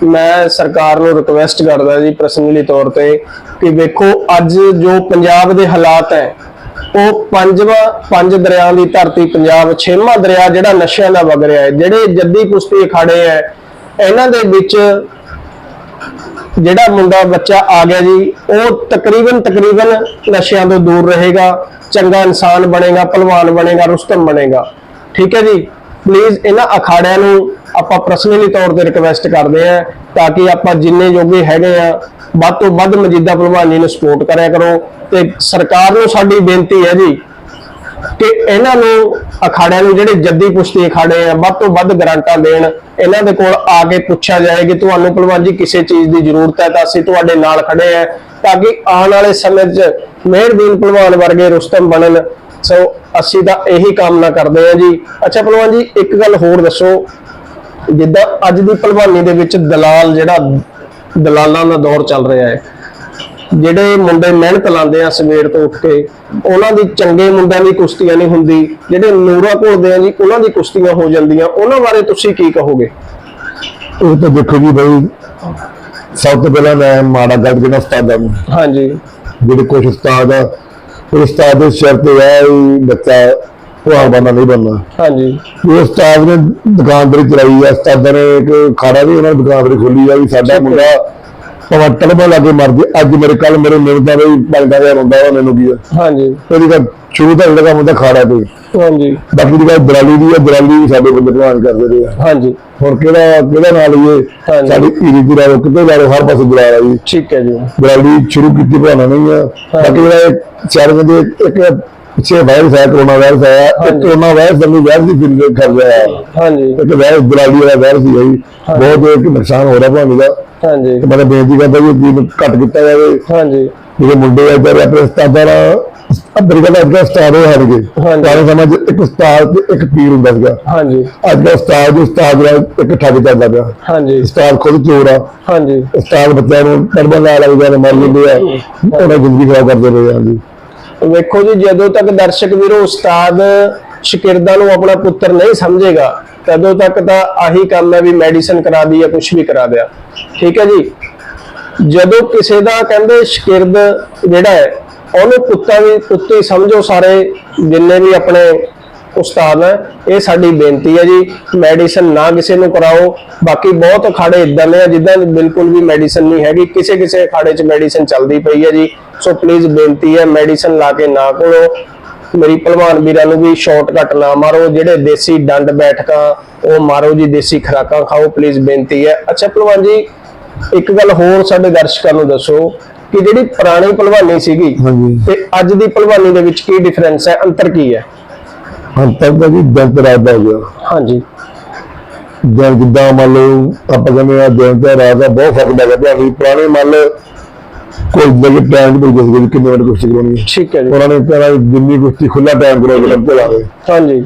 ਮੈਂ ਸਰਕਾਰ ਨੂੰ ਰਿਕਵੈਸਟ ਕਰਦਾ ਜੀ ਪਰਸਨਲੀ ਤੌਰ ਤੇ ਕਿ ਵੇਖੋ ਅੱਜ ਜੋ ਪੰਜਾਬ ਦੇ ਹਾਲਾਤ ਹੈ ਉਹ ਪੰਜਵਾਂ ਪੰਜ ਦਰਿਆਵਾਂ ਦੀ ਧਰਤੀ ਪੰਜਾਬ ਛੇਵਾਂ ਦਰਿਆ ਜਿਹੜਾ ਨਸ਼ਿਆਂ ਦਾ ਵਗ ਰਿਹਾ ਹੈ ਜਿਹੜੇ ਜੱਦੀ ਕੁਸ਼ਤੀ ਅਖਾੜੇ ਹੈ ਇਹਨਾਂ ਦੇ ਵਿੱਚ ਜਿਹੜਾ ਮੁੰਡਾ ਬੱਚਾ ਆ ਗਿਆ ਜੀ, ਉਹ ਤਕਰੀਬਨ ਤਕਰੀਬਨ ਨਸ਼ਿਆਂ ਤੋਂ ਦੂਰ ਰਹੇਗਾ, ਚੰਗਾ ਇਨਸਾਨ ਬਣੇਗਾ ਪਹਿਲਵਾਨ ਬਣੇਗਾ, ਰੁਸਤਮ ਬਣੇਗਾ। ਠੀਕ ਹੈ ਜੀ? ਪਲੀਜ਼ ਇਹਨਾਂ ਅਖਾੜਿਆਂ ਨੂੰ ਆਪਾਂ ਪਰਸਨਲੀ ਤੌਰ ਤੇ ਰਿਕਵੈਸਟ ਕਰਦੇ ਆ ਤਾਂ ਕਿ ਆਪਾਂ ਜਿੰਨੇ ਜੋਗੇ ਹੈਗੇ ਆ ਵੱਧ ਤੋਂ ਵੱਧ ਮਜੀਦਾ ਪਹਿਲਵਾਨੀ ਨੂੰ ਸਪੋਰਟ ਕਰਿਆ ਕਰੋ ਤੇ ਸਰਕਾਰ ਨੂੰ ਸਾਡੀ ਬੇਨਤੀ ਹੈ ਜੀ ਕਿ ਇਹਨਾਂ ਨੂੰ ਅਖਾੜਿਆਂ ਨੂੰ ਜਿਹੜੇ ਜੱਦੀ ਪੁਸ਼ਤੀ ਅਖਾੜੇ ਆ, ਵੱਧ ਤੋਂ ਵੱਧ ਗਰੰਟਾਂ ਦੇਣ, ਇਹਨਾਂ ਦੇ ਕੋਲ ਆ ਕੇ ਪੁੱਛਿਆ ਜਾਏ ਕਿ ਤੁਹਾਨੂੰ ਭਲਵਾਨ ਜੀ ਕਿਸੇ ਚੀਜ਼ ਦੀ ਜ਼ਰੂਰਤ ਹੈ ਤਾਂ ਅਸੀਂ ਤੁਹਾਡੇ ਨਾਲ ਖੜੇ ਆ ਤਾਂ ਕਿ ਆਉਣ ਵਾਲੇ ਸਮੇਂ 'ਚ ਮਿਹਰਦੀਨ ਭਲਵਾਨ ਵਰਗੇ ਰੁਸਤਮ ਬਣਨ। ਸੋ ਅਸੀਂ ਤਾਂ ਇਹੀ ਕਾਮਨਾ ਕਰਦੇ ਆ ਜੀ। ਅੱਛਾ ਭਲਵਾਨ ਜੀ, ਇੱਕ ਗੱਲ ਹੋਰ ਦੱਸੋ। ਜਿੱਦਾਂ ਅੱਜ ਦੀ ਭਲਵਾਨੀ ਦੇ ਵਿੱਚ ਦਲਾਲ ਜਿਹੜਾ, ਦਲਾਲਾਂ ਦਾ ਦੌਰ ਚੱਲ ਰਿਹਾ ਹੈ। ਜਿਹੜੇ ਮੁੰਡੇ ਮਿਹਨਤ ਲਾਉਂਦੇ ਆ ਸਵੇਰ ਤੋਂ ਉੱਠ ਕੇ ਉਹਨਾਂ ਦੀ ਚੰਗੇ ਮੁੰਡਿਆਂ ਦੀ ਕੁਸ਼ਤੀਆਂ ਨਹੀਂ ਹੁੰਦੀ ਜਿਹੜੇ ਨੂਰਾ ਘੋਲਦੇ ਆ ਜੀ ਉਹਨਾਂ ਦੀ ਕੁਸ਼ਤੀਆਂ ਹੋ ਜਾਂਦੀਆਂ। ਉਹਨਾਂ ਬਾਰੇ ਤੁਸੀਂ ਕੀ ਕਹੋਗੇ? ਉਹ ਤਾਂ ਦੇਖੋ ਜੀ ਬਈ ਸਭ ਤੋਂ ਪਹਿਲਾਂ ਮੈਂ ਮਾੜਾ ਗੱਲ ਕਿਹਨਾਂ ਉਸਤਾਦਾਂ ਨੂੰ। ਹਾਂਜੀ। ਜਿਹੜੇ ਕੁਝ ਉਸਤਾਦ ਆ ਉਸਤਾਦ ਦੇ ਸ਼ਰਤ ਇਹ ਹੈ ਬੱਚਾ ਭਗਵਾਨ ਬਣਨਾ ਨਹੀਂ ਬਣਨਾ। ਹਾਂਜੀ। ਉਹ ਉਸਤਾਦ ਨੇ ਦੁਕਾਨਦਾਰੀ ਚਲਾਈ ਆ ਉਸਤਾਦਾਂ ਨੇ ਇੱਕ ਖਾੜਾ ਵੀ ਉਹਨਾਂ ਨੇ ਦੁਕਾਨਦਾਰੀ ਖੋਲੀ ਆ ਵੀ ਸਾਡਾ ਮੁੰਡਾ ਭਾਵੇਂ ਟਲਬਾ ਲਾ ਕੇ ਮਰ ਜੇ ਅੱਜ ਮੇਰੇ ਕੱਲ ਮੇਰੇ ਮਿਲਦਾ ਵੀ ਪੰਜ ਹਜ਼ਾਰ ਹੁੰਦਾ ਵਾ ਮੈਨੂੰ ਕੀ ਆ? ਹਾਂਜੀ। ਉਹਦੀ ਗੱਲ ਸ਼ੁਰੂ ਤੋਂ ਜਿਹੜਾ ਕੰਮ ਹੁੰਦਾ ਖਾੜਾ ਤੇ। ਹਾਂਜੀ। ਬਾਕੀ ਦੀ ਗੱਲ ਦਰਾਲੀ ਦੀ ਆ ਦਰਾਲੀ ਵੀ ਸਾਡੇ ਬੰਦੇ ਭਗਵਾਨ ਕਰਦੇ ਰਹੇ ਆ। ਹਾਂਜੀ। ਹੁਣ ਕਿਹੜਾ ਕਿਹਦਾ ਨਾਲ ਹਾਂਜੀ। ਸਾਡੀ ਈਰੀ ਦੀ ਰਾਹ ਕਿਤੇ ਲਓ ਹਰ ਪਾਸੇ ਬੁਲਾ ਆ ਜੀ। ਠੀਕ ਹੈ ਜੀ। ਦਰਾਲੀ ਸ਼ੁਰੂ ਕੀਤੀ ਭਾਣਾ ਨਹੀਂ ਆ। ਬਾਕੀ ਜਿਹੜਾ ਇਹ ਚਾਰ ਵਜੇ ਇੱਕ ਪਿੱਛੇ ਵਾਇਰਸ ਆਇਆ ਕਰੋਨਾ ਵਾਇਰਸ ਇਹ ਹਾਂਜੀ। ਕਰੋਨਾ ਵਾਇਰਸ ਦਾ ਵਾਇਰਸ ਦੀ ਫਿਰ ਕਰ ਰਿਹਾ ਹਾਂਜੀ। ਇੱਕ ਵਾਇਰਸ ਦਰਾਲੀ ਵਾਲਾ ਵਾਇਰਸ ਹੀ ਹੈ ਜੀ। ਬਹੁਤ ਇੱਕ ਨੁਕਸਾਨ ਹੋ ਰਿਹਾ ਭਾਵੇਂ ਦਾ। ਹਾਂਜੀ। ਤੇ ਮੈਂ ਬੇਨਤੀ ਕਰਦਾ ਵੀ ਇਹ ਚੀਜ਼ ਘੱਟ ਕੀਤਾ ਜਾਵੇ। ਹਾਂਜੀ। ਜਿਹੜੇ ਮੁੰਡੇ ਆ ਇੱਧਰ ਆਪਣੇ ਉਸਤਾਦਾਂ ਨਾਲ ਅਮਰੀਕਾ ਦਾ ਅੱਗੇ ਉਸਤਾਦ ਹੋ ਹਾਂਜੀ। ਪੁਰਾਣੇ ਸਮੇਂ ਇੱਕ ਉਸਤਾਦ ਤੇ ਇੱਕ ਪੀਰ ਹੁੰਦਾ ਸੀਗਾ। ਹਾਂਜੀ। ਅੱਜ ਦਾ ਉਸਤਾਦ ਉਸਤਾਦ ਨਾਲ ਇੱਕ ਠੱਗ ਚੱਲਦਾ ਪਿਆ। ਹਾਂਜੀ। ਉਸਤਾਦ ਖੁਦ ਚੋਰ ਆ। ਹਾਂਜੀ। ਉਸਤਾਦ ਬੱਚਿਆਂ ਨੂੰ ਪਰਬਾ ਲਾ ਲੱਗਦਾ ਮਾਰ ਲੈਂਦੇ ਆ। ਉਹਨਾਂ ਜ਼ਿੰਦਗੀ ਖਰਾਬ ਕਰਦੇ ਰਹੇ ਆ ਜੀ। ਵੇਖੋ ਜੀ, ਜਦੋਂ ਤੱਕ ਦਰਸ਼ਕ ਵੀਰੋ ਉਸਤਾਦ ਸ਼ਾਗਿਰਦਾਂ ਨੂੰ ਆਪਣਾ ਪੁੱਤਰ ਨਹੀਂ ਸਮਝੇਗਾ, ਤਦੋਂ ਤੱਕ ਤਾਂ ਆਹੀ ਕੰਮ ਹੈ ਵੀ ਮੈਡੀਸਨ ਕਰਾ ਦੀ ਜਾਂ ਕੁਝ ਵੀ ਕਰਾ ਦਿਆ। ਠੀਕ ਹੈ ਜੀ? ਜਦੋਂ ਕਿਸੇ ਦਾ ਕਹਿੰਦੇ ਸ਼ਾਗਿਰਦ ਜਿਹੜਾ ਹੈ, ਉਹਨੂੰ ਪੁੱਤਾਂ ਦੀ ਪੁੱਤੀ ਸਮਝੋ ਸਾਰੇ, ਜਿੰਨੇ ਵੀ ਆਪਣੇ ਉਸਤਾਦ ਹੈ ਇਹ ਸਾਡੀ ਬੇਨਤੀ ਹੈ ਜੀ ਮੈਡੀਸਨ ਨਾ ਕਿਸੇ ਨੂੰ ਕਰਾਓ। ਬਾਕੀ ਬਹੁਤ ਅਖਾੜੇ ਇਦਾਂ ਦੇ ਆ ਜਿੱਦਾਂ ਬਿਲਕੁਲ ਵੀ ਮੈਡੀਸਨ ਨਹੀਂ ਹੈਗੀ ਕਿਸੇ ਕਿਸੇ ਅਖਾੜੇ 'ਚ ਮੈਡੀਸਨ ਚੱਲਦੀ ਪਈ ਹੈ ਜੀ। ਸੋ ਪਲੀਜ਼ ਬੇਨਤੀ ਹੈ ਮੈਡੀਸਨ ਲਾ ਕੇ ਨਾ ਕੋਲੋ ਮੇਰੀ ਭਲਵਾਨ ਵੀਰਾਂ ਨੂੰ ਵੀ ਸ਼ਾਰਟਕਟ ਨਾ ਮਾਰੋ ਜਿਹੜੇ ਦੇਸੀ ਡੰਡ ਬੈਠਕਾਂ ਉਹ ਮਾਰੋ ਜੀ ਦੇਸੀ ਖੁਰਾਕਾਂ ਖਾਓ ਪਲੀਜ਼ ਬੇਨਤੀ ਹੈ। ਅੱਛਾ ਭਲਵਾਨ ਜੀ ਇੱਕ ਗੱਲ ਹੋਰ ਸਾਡੇ ਦਰਸ਼ਕਾਂ ਨੂੰ ਦੱਸੋ ਕਿ ਜਿਹੜੀ ਪੁਰਾਣੀ ਭਲਵਾਨੀ ਸੀਗੀ ਤੇ ਅੱਜ ਦੀ ਭਲਵਾਨੀ ਦੇ ਵਿੱਚ ਕੀ ਡਿਫਰੈਂਸ ਹੈ ਅੰਤਰ ਕੀ ਹੈ? ਦਾ ਜੀ ਦਿਨ ਤੇ ਰਾਤ ਦਾ ਹੋ ਗਿਆ। ਹਾਂਜੀ। ਦਿਨ ਜਿੱਦਾਂ ਮੰਨ ਲਓ ਆਪਾਂ ਕਹਿੰਦੇ ਆ ਦਿਨ ਤੇ ਰਾਤ ਦਾ ਬਹੁਤ ਫ਼ਰਕ ਪੈ ਗਿਆ ਭਾਵੇਂ ਪੁਰਾਣੇ ਮੰਨ ਲਓ ਕੋਈ ਜਿਹੜੇ ਟਾਈਮ ਬੜੀ ਜਸਗੇ ਕਿ ਕਿੰਨੇ ਮਿੰਟ ਕੁਸ਼ਤੀ ਕਰਨੀ ਹੈ। ਠੀਕ ਹੈ ਜੀ। ਉਹਨਾਂ ਨੇ ਕਹਿਣਾ ਵੀ ਜਿੰਨੀ ਕੁਸ਼ਤੀ ਖੁੱਲਾ ਟਾਈਮ ਕਰੋ ਕਿ ਤੇ ਲਾਵੇ। ਹਾਂਜੀ।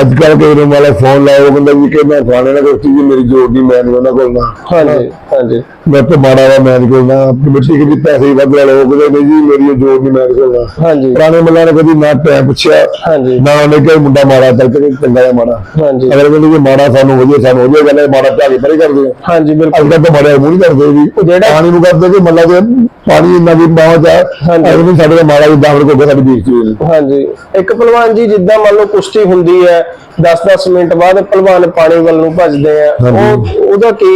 ਅੱਜ ਕੱਲ ਕੇ ਨੂੰ ਵਾਲਾ ਫੋਨ ਉਹ ਕਹਿੰਦਾ ਜੀ ਕਿ ਮੈਂ ਫਲਾਣੇ ਨਾਲ ਕੁਸ਼ਤੀ ਜੀ ਮੇਰੀ ਜੋੜ ਨਹੀਂ ਮੈਂ ਨਹੀਂ ਉਹਨਾਂ ਕੋਲ ਨਾ। ਹਾਂਜੀ ਹਾਂਜੀ। ਮੈਂ ਤੇ ਮਾੜਾ ਵਾ ਮੈਂ ਨਹੀਂ ਕੋਲਣਾ ਕਮੇਟੀ ਕਿ ਪੈਸੇ ਹੀ ਵੱਧ ਵਾਲੇ ਹੋ ਗਏ ਨਹੀਂ ਜੀ ਮੇਰੀ ਜੋੜ ਨਹੀਂ ਮੈਂ ਨਹੀਂ ਕੋਲਣਾ ਹਾਂਜੀ। ਪੁਰਾਣੇ ਮੱਲਾਂ ਨੇ ਕਦੀ ਨਾ ਟਾਈਮ ਪੁੱਛਿਆ ਹਾਂਜੀ। ਨਾ ਉਹਨੇ ਕਿਹਾ ਮੁੰਡਾ ਮਾੜਾ ਚੱਲ ਕੇ ਚੰਗਾ ਜਾਂ ਮਾੜਾ। ਹਾਂਜੀ। ਅਗਰ ਕਹਿੰਦੇ ਕਿ ਮਾੜਾ ਸਾਨੂੰ ਵਧੀਆ ਸਾਨੂੰ ਵਧੀਆ ਗੱਲ ਹੈ ਮਾੜਾ ਝਾੜੀ ਪਰੇ ਕਰਦੇ। ਹਾਂਜੀ ਬਿਲਕੁਲ। ਕੱਲ੍ਹ ਤਾਂ ਮਾੜਾ ਮੂੰਹ ਨਹੀਂ ਕਰਦੇ ਉਹ ਜਿਹੜਾ- ਪਾਣੀ ਨੂੰ ਕਰਦੇ ਕਿ ਮੱਲਾ ਦੇ ਪਾਣੀ ਇੰਨਾ ਵੀ ਪਹੁੰਚ ਆ ਹਾਂਜੀ। ਅਗਰ ਸਾਡੇ ਦਾ ਮਾੜਾ ਜਿਹਾ ਦਾਖਲ ਕੋਗੇ ਸਾਡੀ ਬੇਇੱਜ਼ਤੀ ਹੋਈ ਹਾਂਜੀ। ਇੱਕ ਪਹਿਲਵਾਨ ਜੀ ਜਿੱਦਾਂ ਮੰਨ ਲਓ ਕੁਸ਼ਤੀ ਹੁੰਦੀ ਹੈ 10-10 ਮਿੰਟ ਬਾਅਦ ਪਹਿਲਵਾਨ ਪਾਣੀ ਵੱਲ ਨੂੰ ਭੱਜਦੇ ਆ। ਉਹ ਉਹਦਾ ਕੀ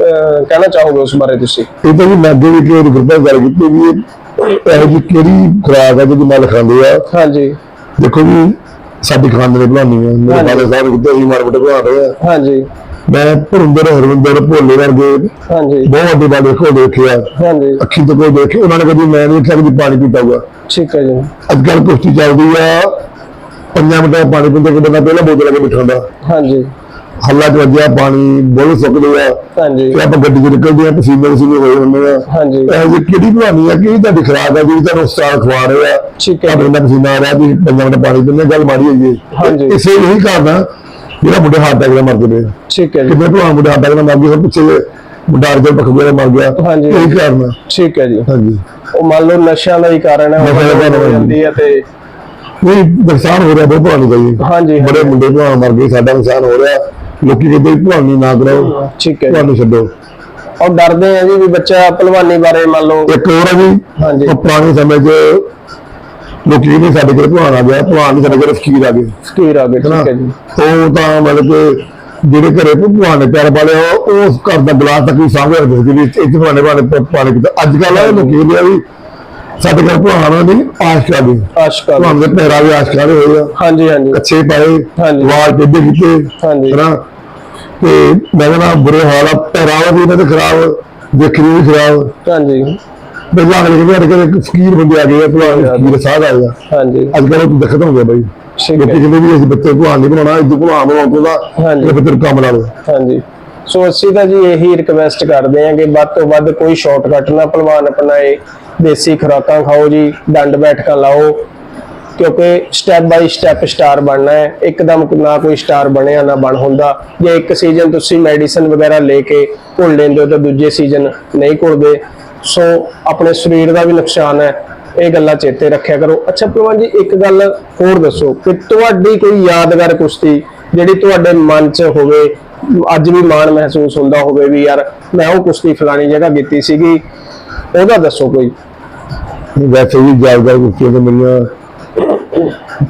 ਕਹਿਣਾ ਚਾਹੋਗੇ ਉਸ ਬਾਰੇ ਤੁਸੀਂ? ਇਹ ਤਾਂ ਜੀ ਅੱਗੇ ਵੀ ਕਿ ਗਰੁੱਪਾਂ ਗੱਲ ਕੀਤੀ ਵੀ ਇਹ ਇਹੋ ਜਿਹੀ ਕਿਹੜੀ ਖੁਰਾਕ ਹੈ ਜਿਹਦੀ ਮੱਲ ਖਾਂਦੇ ਆ? ਹਾਂਜੀ। ਦੇਖੋ ਜੀ ਸਾਡੀ ਖਾਂਦੇ ਨੇ ਬਣਾਉਣੀ ਆ। ਮੇਰੇ। ਫਾਦਰ ਸਾਹਿਬ ਕਿਤੇ ਹੀ ਮਾਰ ਬਟੇ ਬਣਾ ਰਹੇ ਆ। ਹਾਂਜੀ। ਮੈਂ ਭੁਰਿੰਦਰ ਹਰਵਿੰਦਰ ਭੋਲੇ ਵਰਗੇ ਹਾਂਜੀ। ਬਹੁਤ ਵੱਡੇ ਵੱਡੇ ਦੇਖੋ ਦੇਖਿਆ ਹਾਂਜੀ। ਅੱਖੀ ਤੋਂ ਕੋਈ ਦੇਖੇ ਉਹਨਾਂ ਨੇ ਕਦੀ ਮੈਂ ਨਹੀਂ ਦੇਖਿਆ ਕਦੀ ਪਾਣੀ ਪੀਤਾ ਹੋਊਗਾ। ਠੀਕ ਹੈ ਜੀ। ਅੱਜ ਕੱਲ੍ਹ ਕੁਸ਼ਤੀ ਚੱਲਦੀ ਆ। ਪੰਜਾਂ ਮਿੰਟਾਂ ਪਾਣੀ ਪੀਂਦੇ ਕਿਤੇ ਨਾ ਪਹਿਲਾਂ ਬੋਤਲ ਲੈ ਕੇ ਬਿਠਾ ਹੁੰਦਾ ਹਾਂਜੀ। ਹੱਲਾ ਚ ਵੱਜਿਆ ਪਾਣੀ ਬੋਲ ਸੁੱਕਦੇ ਆ ਹਾਂਜੀ। ਤੇ ਆਪਾਂ ਗੱਡੀ 'ਚ ਨਿਕਲਦੇ ਆ ਪਸੀਨੇ ਪਸੀਨੇ ਹੋਏ ਹੁੰਦੇ ਆ। ਹਾਂਜੀ। ਇਹ ਜੀ ਕਿਹੜੀ ਬਹਾਨੀ ਆ ਕਿ ਤੁਹਾਡੀ ਖਰਾਕ ਆ ਜਿਹੜੀ ਤੁਹਾਨੂੰ ਸਟਾਰ ਖਵਾ ਰਹੇ ਆ? ਠੀਕ ਹੈ ਤੁਹਾਡੇ ਨਾਲ ਪਸੀਨਾ ਆ ਰਿਹਾ ਵੀ ਪੰਜਾਂ ਮਿੰਟ ਪਾਣੀ ਪੀਂਦੇ ਗੱਲ ਮਾੜੀ ਹੋਈ ਹਾਂਜੀ। ਹੈ ਇਸੇ ਇਹੀ ਕਾਰਨ ਜਿਹੜਾ ਮੁੰਡੇ ਹਾਰਟ ਅਟੈਕ ਨਾਲ ਮਰਦੇ ਪਏ। ਠੀਕ ਹੈ ਜੀ। ਕਿੰਨੇ ਭਰਾ ਮੁੰਡੇ ਹਾਰਟ ਅਟੈਕ ਨਾਲ ਮਰ ਹੋਰ ਪਿੱਛੇ ਮੁੰਡਾ ਅਰਜਨ ਪਖੂਆ ਨਾਲ ਮਰ ਗਿਆ। ਹਾਂਜੀ। ਇਹੀ ਕਾਰਨ ਠੀਕ ਹੈ ਜੀ। ਹਾਂਜੀ। ਉਹ ਮੰਨ ਲਓ ਨਸ਼ਿਆਂ ਦਾ ਹੀ ਕਾਰਨ ਹੈ ਨਸ਼ਿਆਂ ਦਾ ਕਾਰਨ ਹੋ ਹੈ। ਜਾਂਦੀ ਹੈ ਤੇ ਨਹੀਂ ਨੁਕਸਾਨ ਹੋ ਰਿਹਾ ਬਹੁਤ ਦਾ ਜੀ। ਹਾਂਜੀ ਬੜੇ ਮੁੰਡੇ ਭਰਾ ਮਰ ਗਏ ਸਾਡਾ ਨੁਕਸਾਨ ਹੋ ਰਿਹਾ। ਲੋਕੀ ਕਹਿੰਦੇ ਵੀ ਨਾ ਕਰੋ। ਠੀਕ ਹੈ ਤੁਹਾਨੂੰ ਛੱਡੋ। ਔਰ ਡਰਦੇ ਆ ਜੀ ਵੀ ਬੱਚਾ ਪਹਿਲਵਾਨੀ ਬਾਰੇ ਮੰਨ ਲਓ। ਇੱਕ ਹੋਰ ਆ ਜੀ ਹਾਂਜੀ। ਉਹ ਪੁਰਾਣੇ ਸਮੇਂ 'ਚ ਲੋਕੀ ਕਹਿੰਦੇ ਸਾਡੇ ਕੋਲ ਭਲਵਾਨ ਆ ਗਿਆ ਭਲਵਾਨ ਨਹੀਂ ਸਾਡੇ ਕੋਲ ਫਕੀਰ ਆ ਗਏ। ਫਕੀਰ ਆ ਗਏ ਠੀਕ ਹੈ ਜੀ। ਉਹ ਤਾਂ ਮਤਲਬ ਕਿ ਜਿਹੜੇ ਘਰੇ ਭਲਵਾਨ ਨੇ ਪਿਆਰ ਪਾਲੇ ਉਹ ਉਸ ਘਰ ਦਾ ਗਲਾਸ ਤੱਕ ਵੀ ਸਾਂਭ ਰੱਖਦੇ ਸੀ ਵੀ ਇੱਥੇ ਭਲਵਾਨੇ ਭਾਣੇ ਪਾਣੀ ਪੀਤਾ ਅੱਜ ਕੱਲ੍ਹ ਇਹ ਲੋਕੀ ਕਹਿੰਦੇ ਆ ਵੀ ਸਾਡੇ ਘਰ ਭਲਵਾਨ ਨਹੀਂ ਆਸ਼ਕਾ ਦੇ ਆਸ਼ਕਾ ਭਲਵਾਨ ਦੇ ਪਹਿਰਾਵੇ ਆਸ਼ਕਾ ਦੇ ਹੋਏ ਆ। ਹਾਂਜੀ ਹਾਂਜੀ। ਕੱਛੇ ਪਾਏ। ਵਾਲ ਟੇਢੇ ਕੀਤੇ ਹਾਂਜੀ। ਹਨਾ? ਤੇ ਮੈਂ ਕਹਿੰਦਾ ਬੁਰੇ ਹਾਲ ਆ ਪਹਿਰਾਵਾ ਵੀ ਇਹਨਾਂ ਦੇ ਖਰਾਬ ਦੇਖਣੀ ਵੀ ਖਰਾਬ। ਹਾਂਜੀ। ਕਹਿੰਦੇ ਸਾਡੇ ਕੋਲ ਇੱਕ ਫਕੀਰ ਬੰਦੇ ਆ ਗਏ ਆ ਭਲਵਾਨ ਫਕੀਰ ਸਾਧ ਆ ਗਿਆ ਹਾਂਜੀ। ਅੱਜ ਕੱਲ੍ਹ ਉਹ ਦਿੱਕਤ ਹੋ ਗਿਆ ਬਾਈ। ਹੈ। ਕਹਿੰਦੇ ਵੀ ਅਸੀਂ ਬੱਚੇ ਭਲਵਾਨ ਨਹੀਂ ਬਣਾਉਣਾ ਇਦੋਂ ਭਲਵਾਨ ਬਣਾਉਣ ਤੋਂ ਦਾ ਹਾਂਜੀ। ਇਹ ਬੱਚੇ ਕੰਮ ਲਾ ਲਓ। ਹਾਂਜੀ। ਸੋ ਅਸੀਂ ਤਾਂ ਜੀ ਇਹੀ ਰਿਕਵੈਸਟ ਕਰਦੇ ਹਾਂ ਕਿ ਵੱਧ ਤੋਂ ਵੱਧ ਕੋਈ ਸ਼ਾਰਟਕਟ ਨਾ ਪਹਿਲਵਾਨ ਅਪਣਾਏ, ਦੇਸੀ ਖੁਰਾਕਾਂ ਖਾਓ ਜੀ, ਡੰਡ ਬੈਠਕਾਂ ਲਾਓ, ਕਿਉਂਕਿ ਸਟੈਪ ਬਾਈ ਸਟੈਪ ਸਟਾਰ ਬਣਨਾ ਹੈ, ਇੱਕਦਮ ਨਾ ਕੋਈ ਸਟਾਰ ਬਣਿਆ, ਨਾ ਬਣ ਹੁੰਦਾ। ਜੇ ਇੱਕ ਸੀਜ਼ਨ ਤੁਸੀਂ ਮੈਡੀਸਨ ਵਗੈਰਾ ਲੈ ਕੇ ਘੁਲ ਲੈਂਦੇ ਹੋ ਤਾਂ ਦੂਜੇ ਸੀਜ਼ਨ ਨਹੀਂ ਘੁਲਦੇ। ਸੋ ਆਪਣੇ ਸਰੀਰ ਦਾ ਵੀ ਨੁਕਸਾਨ ਹੈ, ਇਹ ਗੱਲਾਂ ਚੇਤੇ ਰੱਖਿਆ ਕਰੋ। ਅੱਛਾ ਭਲਵਾਨ ਜੀ, ਇੱਕ ਗੱਲ ਹੋਰ ਦੱਸੋ ਕਿ ਤੁਹਾਡੀ ਕੋਈ ਯਾਦਗਾਰ ਕੁਸ਼ਤੀ ਜਿਹੜੀ ਤੁਹਾਡੇ ਮਨ 'ਚ ਹੋਵੇ ਅੱਜ ਵੀ ਮਾਣ ਮਹਿਸੂਸ ਹੁੰਦਾ ਹੋਵੇ ਵੀ ਯਾਰ ਮੈਂ ਉਹ ਕੁਸ਼ਤੀ ਫਲਾਣੀ ਜਗ੍ਹਾ ਕੀਤੀ ਸੀਗੀ, ਉਹਦਾ ਦੱਸੋ ਕੋਈ। ਵੈਸੇ ਵੀ ਜਾਗਦਾਰ ਕੁੱਤੀਆਂ ਤੇ ਮੇਰੀਆਂ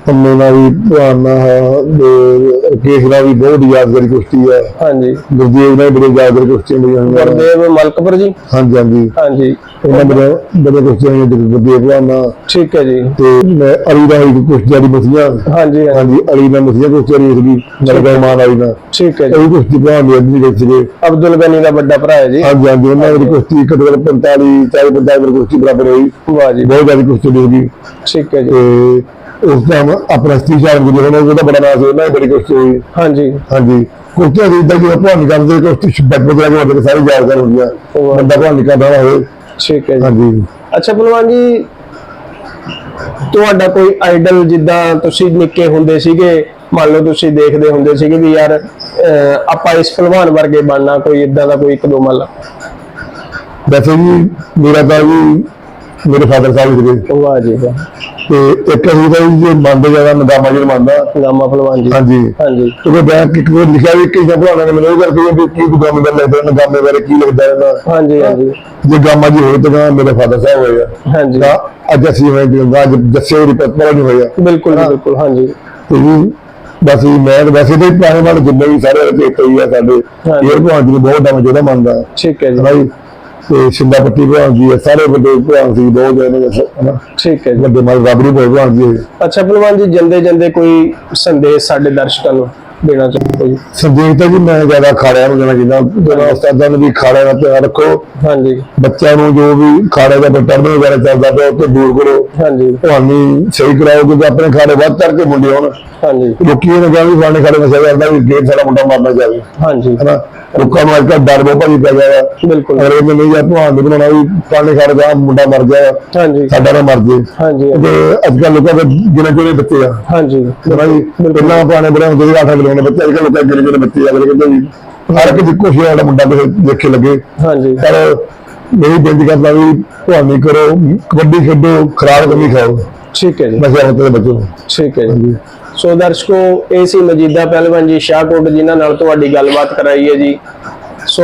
ਪੰਨੇ ਨਾਲ ਵੀ ਭਲਵਾਨ ਨਾਲ ਤੇ ਕੇਸ ਨਾਲ ਵੀ ਬਹੁਤ ਯਾਦਗਾਰੀ ਕੁਸ਼ਤੀ ਹੈ। ਹਾਂਜੀ। ਗੁਰਦੇਵ ਨਾਲ ਬੜੇ ਯਾਦਗਾਰ ਕੁਸ਼ਤੀਆਂ ਨੇ। ਗੁਰਦੇਵ ਮਲਕਪੁਰ ਜੀ? ਹਾਂਜੀ ਹਾਂਜੀ। ਹਾਂਜੀ। ਉਹਨਾਂ ਬੜੇ ਬੜੇ ਕੁਸ਼ਤੀਆਂ ਜਿਵੇਂ ਗੁਰਦੇਵ ਨਾਲ ਠੀਕ ਹੈ ਜੀ। ਤੇ ਮੈਂ ਅਲੀ ਦਾ ਹੀ ਕੁਸ਼ਤੀ ਦੀ ਮਸੀਆਂ ਹਾਂਜੀ ਹਾਂਜੀ। ਅਲੀ ਨਾਲ ਮਸੀਆਂ ਕੁਸ਼ਤੀ ਰਹੀ ਸੀਗੀ ਨਰਗਾ ਮਾਨ ਵਾਲੀ ਨਾਲ ਠੀਕ ਹੈ ਜੀ। ਵੀ ਕੁਸ਼ਤੀ ਭਲਵਾਨ ਦੀ ਅੱਧੀ ਗਈ ਸੀਗੇ। ਅਬਦੁਲ ਗਨੀ ਦਾ ਵੱਡਾ ਭਰਾ ਹੈ ਜੀ। ਹਾਂਜੀ ਹਾਂਜੀ ਉਹਨਾਂ ਦੀ ਕੁਸ਼ਤੀ ਇੱਕ ਤੋਂ 45 40 45 ਦੀ ਕੁਸ਼ਤੀ ਬਰਾਬਰ ਹੋਈ। ਵਾਹ ਜੀ। ਬਹੁਤ ਜ਼ਿਆਦਾ ਕੁਸ਼ਤੀ ਹੋਈ ਠੀਕ ਹੈ ਜੀ। ਉਸ ਟਾਈਮ ਆਪਣਾ ਸਤੀ ਸ਼ਾਨ ਗੁਰੂ ਹੋਣਾ ਉਹਦਾ ਬੜਾ ਨਾਮ ਸੀ ਉਹਨਾਂ ਦੀ ਬੜੀ ਕੁਸ਼ਤੀ ਹੋਈ। ਹਾਂਜੀ। ਹਾਂਜੀ। ਕੁਸ਼ਤੀਆਂ ਦੀ ਇਦਾਂ ਕਿ ਭਾਣ ਕਰਦੇ ਕੁਸ਼ਤੀ ਬੱਟ ਬਦਲਾ ਕੇ ਵੱਡੇ ਸਾਰੇ ਯਾਦ ਕਰ ਹੁੰਦੀਆਂ। ਬੰਦਾ ਭਾਣ ਕਰਦਾ ਹੋਵੇ। ਠੀਕ ਹੈ ਜੀ। ਹਾਂਜੀ। ਅੱਛਾ ਭਲਵਾਨ ਜੀ ਤੁਹਾਡਾ ਕੋਈ ਆਈਡਲ ਜਿੱਦਾਂ ਤੁਸੀਂ ਨਿੱਕੇ ਹੁੰਦੇ ਸੀਗੇ ਮੰਨ ਲਓ ਤੁਸੀਂ ਦੇਖਦੇ ਹੁੰਦੇ ਸੀਗੇ ਵੀ ਯਾਰ ਆਪਾਂ ਇਸ ਭਲਵਾਨ ਵਰਗੇ ਬਣਨਾ ਕੋਈ ਇਦਾਂ ਦਾ ਕੋਈ ਇੱਕ ਦੋ ਮੱਲ ਵੈਸੇ ਜੀ ਮੇਰਾ ਤਾਂ ਜੀ ਮੇਰੇ ਫਾਦਰ ਸਾਹਿਬ ਸੀਗੇ। ਵਾਹ ਜੀ ਵਾਹ। ਤੇ ਇੱਕ ਅਸੀਂ ਤਾਂ ਜੀ ਜੇ ਮੰਨਦੇ ਜ਼ਿਆਦਾ ਨਦਾਮਾ ਜੀ ਮੰਨਦਾ। ਗਾਮਾ ਪਹਿਲਵਾਨ ਜੀ। ਹਾਂਜੀ। ਹਾਂਜੀ। ਕਿਉਂਕਿ ਮੈਂ ਇੱਕ ਵਾਰ ਲਿਖਿਆ ਵੀ ਕਈ ਭਰਾਵਾਂ ਨੇ ਮੈਨੂੰ ਗੱਲ ਕਹੀ ਵੀ ਕੀ ਤੂੰ ਗਾਮੇ ਦਾ ਲਿਖਦਾ ਨਗਾਮੇ ਬਾਰੇ ਕੀ ਲਿਖਦਾ ਇਹਨਾਂ ਹਾਂਜੀ ਹਾਂਜੀ। ਜੇ ਗਾਮਾ ਜੀ ਹੋਏ ਤਾਂ ਮੇਰੇ ਫਾਦਰ ਸਾਹਿਬ ਹੋਏ ਆ। ਹਾਂਜੀ। ਤਾਂ ਅੱਜ ਅਸੀਂ ਹੋਏ ਜਿੰਦਾ ਅੱਜ ਦੱਸਿਆ ਵੀ ਪਤਾ ਨਹੀਂ ਹੋਇਆ। ਬਿਲਕੁਲ ਬਿਲਕੁਲ ਹਾਂਜੀ। ਤੇ ਜੀ ਬਸ ਜੀ ਮੈਂ ਵੈਸੇ ਤਾਂ ਪੁਰਾਣੇ ਵਾਲੇ ਜਿੰਨੇ ਵੀ ਸਾਰੇ ਇੱਕ ਹੀ ਆ ਸਾਡੇ। ਇਹ ਭਗਵਾਨ ਜੀ ਨੂੰ ਬਹੁਤ ਟਾਈਮ ਜਿਹੜਾ ਮੰਨਦਾ। ਠੀਕ ਹੈ ਜੀ। ਜੀ। ਤੇ ਸਿੰਦਾ ਪੱਟੀ ਭਗਵਾਨ ਜੀ ਸਾਰੇ ਵੱਡੇ ਭਗਵਾਨ ਸੀ ਬਹੁਤ ਜਣੇ ਹਨਾ? ਠੀਕ ਹੈ ਜੀ। ਵੱਡੇ ਮਾਲ ਰਾਬੜੀ ਭਗਵਾਨ ਜੀ ਅੱਛਾ ਪਹਿਲਵਾਨ ਜੀ ਜੰਦੇ ਜੰਦੇ ਕੋਈ ਸੰਦੇਸ਼ ਸਾਡੇ ਦਰਸ਼ਕਾਂ ਨੂੰ? ਦੇਣਾ ਚਾਹੀਦਾ ਜੀ। ਸੰਦੀਪ ਤਾਂ ਜੀ ਮੈਂ ਜ਼ਿਆਦਾ ਖਾੜਿਆਂ ਨੂੰ ਦੇਣਾ ਚਾਹੁੰਦਾ। ਜਿਹੜਾ ਉਸਤਾਦਾਂ ਨੂੰ ਵੀ ਖਾੜਿਆਂ ਦਾ ਪਿਆਰ ਰੱਖੋ। ਹਾਂਜੀ। ਬੱਚਿਆਂ ਨੂੰ ਜੋ ਵੀ ਖਾੜੇ ਦਾ ਬਟਰਨ ਵਗੈਰਾ ਚੱਲਦਾ ਪਿਆ ਉਹ ਦੂਰ ਕਰੋ। ਹਾਂਜੀ। ਤੁਹਾਨੂੰ ਸਹੀ ਕਰਾਓ ਕਿਉਂਕਿ ਆਪਣੇ ਖਾੜੇ ਵੱਧ ਤਰ ਮੁੰਡੇ ਹੋਣ ਹਾਂਜੀ। ਲੋਕੀ ਇਹ ਕਹਿੰਦੇ ਵੀ ਫਾਣੇ ਖਾੜੇ ਮਸਾ ਕਰਦਾ ਵੀ ਗੇਟ ਸਾਡਾ ਮੁੰਡਾ ਮਾਰਨਾ ਚਾਹੀਦਾ ਹਾਂਜੀ। ਹਨਾ? ਲੋਕਾਂ ਨੂੰ ਅੱਜ ਕੱਲ ਡਰ ਬਹੁਤ ਭਾਜੀ ਪੈ ਗਿਆ ਬਿਲਕੁਲ। ਅਰੇ ਮੈਨੂੰ ਨਹੀਂ ਆਪਾਂ ਹੰਦ ਬਣਾਉਣਾ ਵੀ ਪਾਣੇ ਖੜ ਗਿਆ ਮੁੰਡਾ ਮਰ ਗਿਆ ਹਾਂਜੀ। ਸਾਡਾ ਨਾ ਮਰ ਜੇ। ਹਾਂਜੀ। ਅੱਜ ਕੱਲ੍ਹ ਲੋਕਾਂ ਦੇ ਜਿਹੜੇ ਜਿਹੜੇ ਬੱਚੇ ਆ। ਹਾਂਜੀ। ਭਾਈ ਪਹਿਲਾਂ ਪਾਣੇ ਬੜਾ ਹੁੰਦੇ 8 ਵਾਲੇ ਬੱਚੇ ਅੱਜ ਕੱਲ੍ਹ ਕਹਿੰਦੇ ਜਿਹੜੇ ਬੱਚੇ ਅਗਲੇ ਕਹਿੰਦੇ ਵੀ ਹਰ ਇੱਕ ਦੀ ਕੋਸ਼ਿਸ਼ ਵਾਲਾ ਮੁੰਡਾ ਕਿਸੇ ਦੇਖੇ ਲੱਗੇ। ਹਾਂਜੀ। ਪਰ ਮੇਰੀ ਬੇਨਤੀ ਕਰਦਾ ਵੀ ਤੁਹਾਨੂੰ ਕਰੋ ਕਬੱਡੀ ਖੇਡੋ ਖਰਾਬ ਕਮੀ ਖਾਓ। ਠੀਕ ਹੈ ਜੀ। ਬਸ ਇਹ ਤੇ ਠੀਕ ਹੈ ਜੀ। ਸੋ ਦਰਸ਼ਕੋ ਇਹ ਸੀ ਮਜੀਦਾ ਪਹਿਲਵਾਨ ਜੀ ਸ਼ਾਹਕੋਟ ਜਿਨ੍ਹਾਂ ਨਾਲ ਤੁਹਾਡੀ ਗੱਲਬਾਤ ਕਰਾਈ ਹੈ ਜੀ। ਸੋ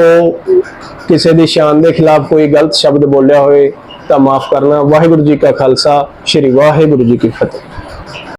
ਕਿਸੇ ਦੀ ਸ਼ਾਨ ਦੇ ਖਿਲਾਫ ਕੋਈ ਗਲਤ ਸ਼ਬਦ ਬੋਲਿਆ ਹੋਵੇ ਤਾਂ ਮਾਫ ਕਰਨਾ। ਵਾਹਿਗੁਰੂ ਜੀ ਕਾ ਖਾਲਸਾ ਸ੍ਰੀ ਵਾਹਿਗੁਰੂ ਜੀ ਕੀ ਫਤਿਹ।